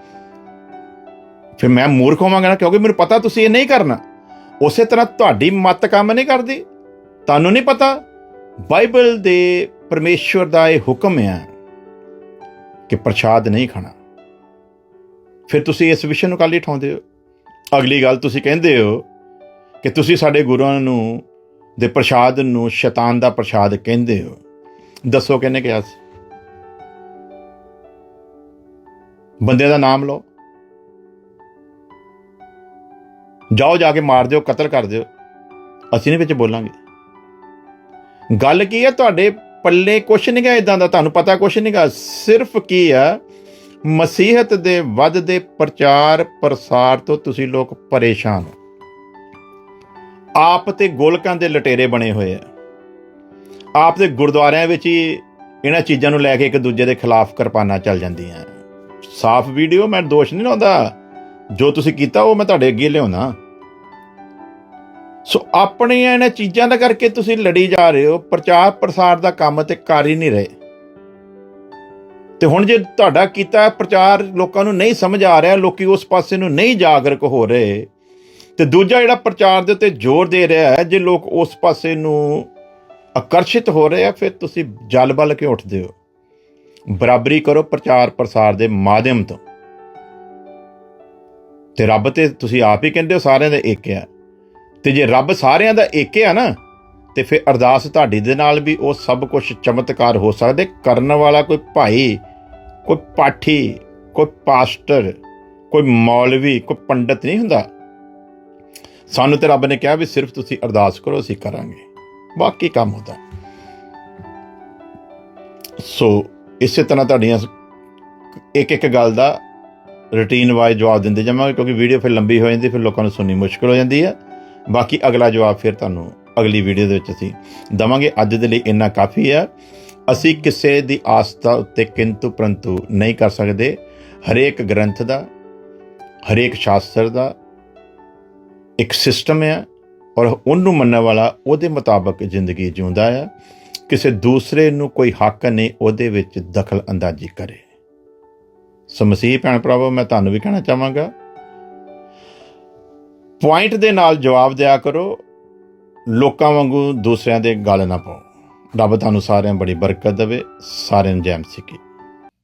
S2: ਫਿਰ ਮੈਂ ਮੂਰਖ ਹੋਵਾਂਗਾ ਨਾ, ਕਿਉਂਕਿ ਮੈਨੂੰ ਪਤਾ ਤੁਸੀਂ ਇਹ ਨਹੀਂ ਕਰਨਾ। ਉਸੇ ਤਰ੍ਹਾਂ ਤੁਹਾਡੀ ਮਤ ਕੰਮ ਨਹੀਂ ਕਰਦੀ। ਤੁਹਾਨੂੰ ਨਹੀਂ ਪਤਾ, ਬਾਈਬਲ ਦੇ ਪਰਮੇਸ਼ਵਰ ਦਾ ਇਹ ਹੁਕਮ ਹੈ ਕਿ ਪ੍ਰਸ਼ਾਦ ਨਹੀਂ ਖਾਣਾ। ਫਿਰ ਤੁਸੀਂ ਇਸ ਵਿਸ਼ੇ ਨੂੰ ਕੱਲ ਹੀ ਠਾਉਂਦੇ ਹੋ? ਅਗਲੀ ਗੱਲ ਤੁਸੀਂ ਕਹਿੰਦੇ ਹੋ ਕਿ ਤੁਸੀਂ ਸਾਡੇ ਗੁਰੂਆਂ ਨੂੰ, ਦੇ ਪ੍ਰਸ਼ਾਦ ਨੂੰ ਸ਼ੈਤਾਨ ਦਾ ਪ੍ਰਸ਼ਾਦ ਕਹਿੰਦੇ ਹੋ। ਦੱਸੋ ਕਿਹਨੇ ਕਿਹਾ ਸੀ? ਬੰਦੇ ਦਾ ਨਾਮ ਲਓ। ਜਾਓ ਜਾ ਕੇ ਮਾਰ ਦਿਓ, ਕਤਲ ਕਰ ਦਿਓ। ਅਸੀਂ ਨਹੀਂ ਵਿੱਚ ਬੋਲਾਂਗੇ। ਗੱਲ ਕੀ ਹੈ? ਤੁਹਾਡੇ ਪੱਲੇ ਕੁਛ ਨਹੀਂ ਗਾ ਇਦਾਂ ਦਾ, ਤੁਹਾਨੂੰ ਪਤਾ ਕੁਛ ਨਹੀਂ ਗਾ। ਸਿਰਫ ਕੀ ਆ ਮਸੀਹਤ ਦੇ ਵੱਧਦੇ ਪ੍ਰਚਾਰ, ਪ੍ਰਸਾਰ ਤੋਂ ਤੁਸੀਂ ਲੋਕ ਪਰੇਸ਼ਾਨ ਹੋ। ਆਪ ਤੇ ਗੋਲਕਾਂ ਦੇ ਲਟੇਰੇ ਬਣੇ ਹੋਏ ਆ। ਆਪ ਦੇ ਗੁਰਦੁਆਰਿਆਂ ਵਿੱਚ ਹੀ ਇਹਨਾਂ ਚੀਜ਼ਾਂ ਨੂੰ ਲੈ ਕੇ ਇੱਕ ਦੂਜੇ ਦੇ ਖਿਲਾਫ ਕਿਰਪਾਨਾਂ ਚੱਲ ਜਾਂਦੀਆਂ। ਸਾਫ਼ ਵੀਡੀਓ, ਮੈਂ ਦੋਸ਼ ਨਹੀਂ ਲਾਉਂਦਾ। ਜੋ ਤੁਸੀਂ ਕੀਤਾ, ਉਹ ਮੈਂ ਤੁਹਾਡੇ ਅੱਗੇ ਲਿਆਉਣਾ। ਸੋ ਆਪਣੀਆਂ ਇਹਨਾਂ ਚੀਜ਼ਾਂ ਦਾ ਕਰਕੇ ਤੁਸੀਂ ਲੜੀ ਜਾ ਰਹੇ ਹੋ, ਪ੍ਰਚਾਰ ਪ੍ਰਸਾਰ ਦਾ ਕੰਮ ਤੇ ਕਰ ਹੀ ਨਹੀਂ ਰਹੇ। ਤੇ ਹੁਣ ਜੇ ਤੁਹਾਡਾ ਕੀਤਾ ਪ੍ਰਚਾਰ ਲੋਕਾਂ ਨੂੰ ਨਹੀਂ ਸਮਝ ਆ ਰਿਹਾ, ਲੋਕੀ ਉਸ ਪਾਸੇ ਨੂੰ ਨਹੀਂ ਜਾਗਰੂਕ ਹੋ ਰਹੇ, ਤੇ ਦੂਜਾ ਜਿਹੜਾ ਪ੍ਰਚਾਰ ਦੇ ਉੱਤੇ ਜ਼ੋਰ ਦੇ ਰਿਹਾ ਹੈ, ਜੇ ਲੋਕ ਉਸ ਪਾਸੇ ਨੂੰ ਆਕਰਸ਼ਿਤ ਹੋ ਰਹੇ ਆ, ਫਿਰ ਤੁਸੀਂ ਜਲ ਬਲ ਕੇ ਉੱਠਦੇ ਹੋ। ਬਰਾਬਰੀ ਕਰੋ ਪ੍ਰਚਾਰ ਪ੍ਰਸਾਰ ਦੇ ਮਾਧਿਅਮ ਤੋਂ। ਤੇ ਰੱਬ ਤੇ ਤੁਸੀਂ ਆਪ ਹੀ ਕਹਿੰਦੇ ਹੋ ਸਾਰਿਆਂ ਦਾ ਇੱਕ ਆ। ਤੇ ਜੇ ਰੱਬ ਸਾਰਿਆਂ ਦਾ ਇੱਕ ਆ ਨਾ, ਤੇ ਫਿਰ ਅਰਦਾਸ ਤੁਹਾਡੀ ਦੇ ਨਾਲ ਵੀ ਉਹ ਸਭ ਕੁਝ ਚਮਤਕਾਰ ਹੋ ਸਕਦੇ ਕਰਨ ਵਾਲਾ ਕੋਈ ਭਾਈ, ਕੋਈ ਪਾਠੀ, ਕੋਈ ਪਾਸਟਰ, ਕੋਈ ਮੌਲਵੀ, ਕੋਈ ਪੰਡਤ ਨਹੀਂ ਹੁੰਦਾ। ਸਾਨੂੰ ਤੇ ਰੱਬ ਨੇ ਕਿਹਾ ਵੀ ਸਿਰਫ ਤੁਸੀਂ ਅਰਦਾਸ ਕਰੋ, ਅਸੀਂ ਕਰਾਂਗੇ। ਬਾਕੀ ਕੰਮ ਹੁੰਦਾ। ਸੋ ਇਸੇ ਤਰ੍ਹਾਂ ਤੁਹਾਡੀਆਂ ਇੱਕ ਇੱਕ ਗੱਲ ਦਾ ਰੁਟੀਨ ਵਾਈਜ਼ ਜਵਾਬ ਦਿੰਦੇ ਜਾਵਾਂਗੇ, ਕਿਉਂਕਿ ਵੀਡੀਓ ਫਿਰ ਲੰਬੀ ਹੋ ਜਾਂਦੀ, ਫਿਰ ਲੋਕਾਂ ਨੂੰ ਸੁਣਨੀ ਮੁਸ਼ਕਲ ਹੋ ਜਾਂਦੀ ਹੈ। ਬਾਕੀ ਅਗਲਾ ਜਵਾਬ ਫਿਰ ਤੁਹਾਨੂੰ ਅਗਲੀ ਵੀਡੀਓ ਦੇ ਵਿੱਚ ਅਸੀਂ ਦਵਾਂਗੇ। ਅੱਜ ਦੇ ਲਈ ਇੰਨਾ ਕਾਫੀ ਹੈ। ਅਸੀਂ ਕਿਸੇ ਦੀ ਆਸਥਾ ਉੱਤੇ ਕਿੰਤੂ ਪਰੰਤੂ ਨਹੀਂ ਕਰ ਸਕਦੇ। ਹਰੇਕ ਗ੍ਰੰਥ ਦਾ, ਹਰੇਕ ਸ਼ਾਸਤਰ ਦਾ ਇੱਕ ਸਿਸਟਮ ਹੈ ਔਰ ਉਹਨੂੰ ਮੰਨਣ ਵਾਲਾ ਉਹਦੇ ਮੁਤਾਬਕ ਜ਼ਿੰਦਗੀ ਜਿਉਂਦਾ ਹੈ। ਕਿਸੇ ਦੂਸਰੇ ਨੂੰ ਕੋਈ ਹੱਕ ਨਹੀਂ, ਉਹਦੇ ਵਿੱਚ ਦਖਲ ਅੰਦਾਜ਼ੀ ਕਰੇ। ਸੋ ਭੈਣ ਭਰਾਵੋ, ਮੈਂ ਤੁਹਾਨੂੰ ਵੀ ਕਹਿਣਾ ਚਾਹਾਂਗਾ। ਪੁਆਇੰਟ ਦੇ ਨਾਲ ਜਵਾਬ ਦਿਆ ਕਰੋ, ਲੋਕਾਂ ਵਾਂਗੂ ਦੂਸਰਿਆਂ ਦੇ ਗੱਲ ਨਾ ਪਾਓ। ਰੱਬ ਤੁਹਾਨੂੰ ਸਾਰਿਆਂ ਨੂੰ ਬੜੀ ਬਰਕਤ ਦੇਵੇ, ਸਾਰਿਆਂ ਨੂੰ ਜੈ ਮਸੀਹ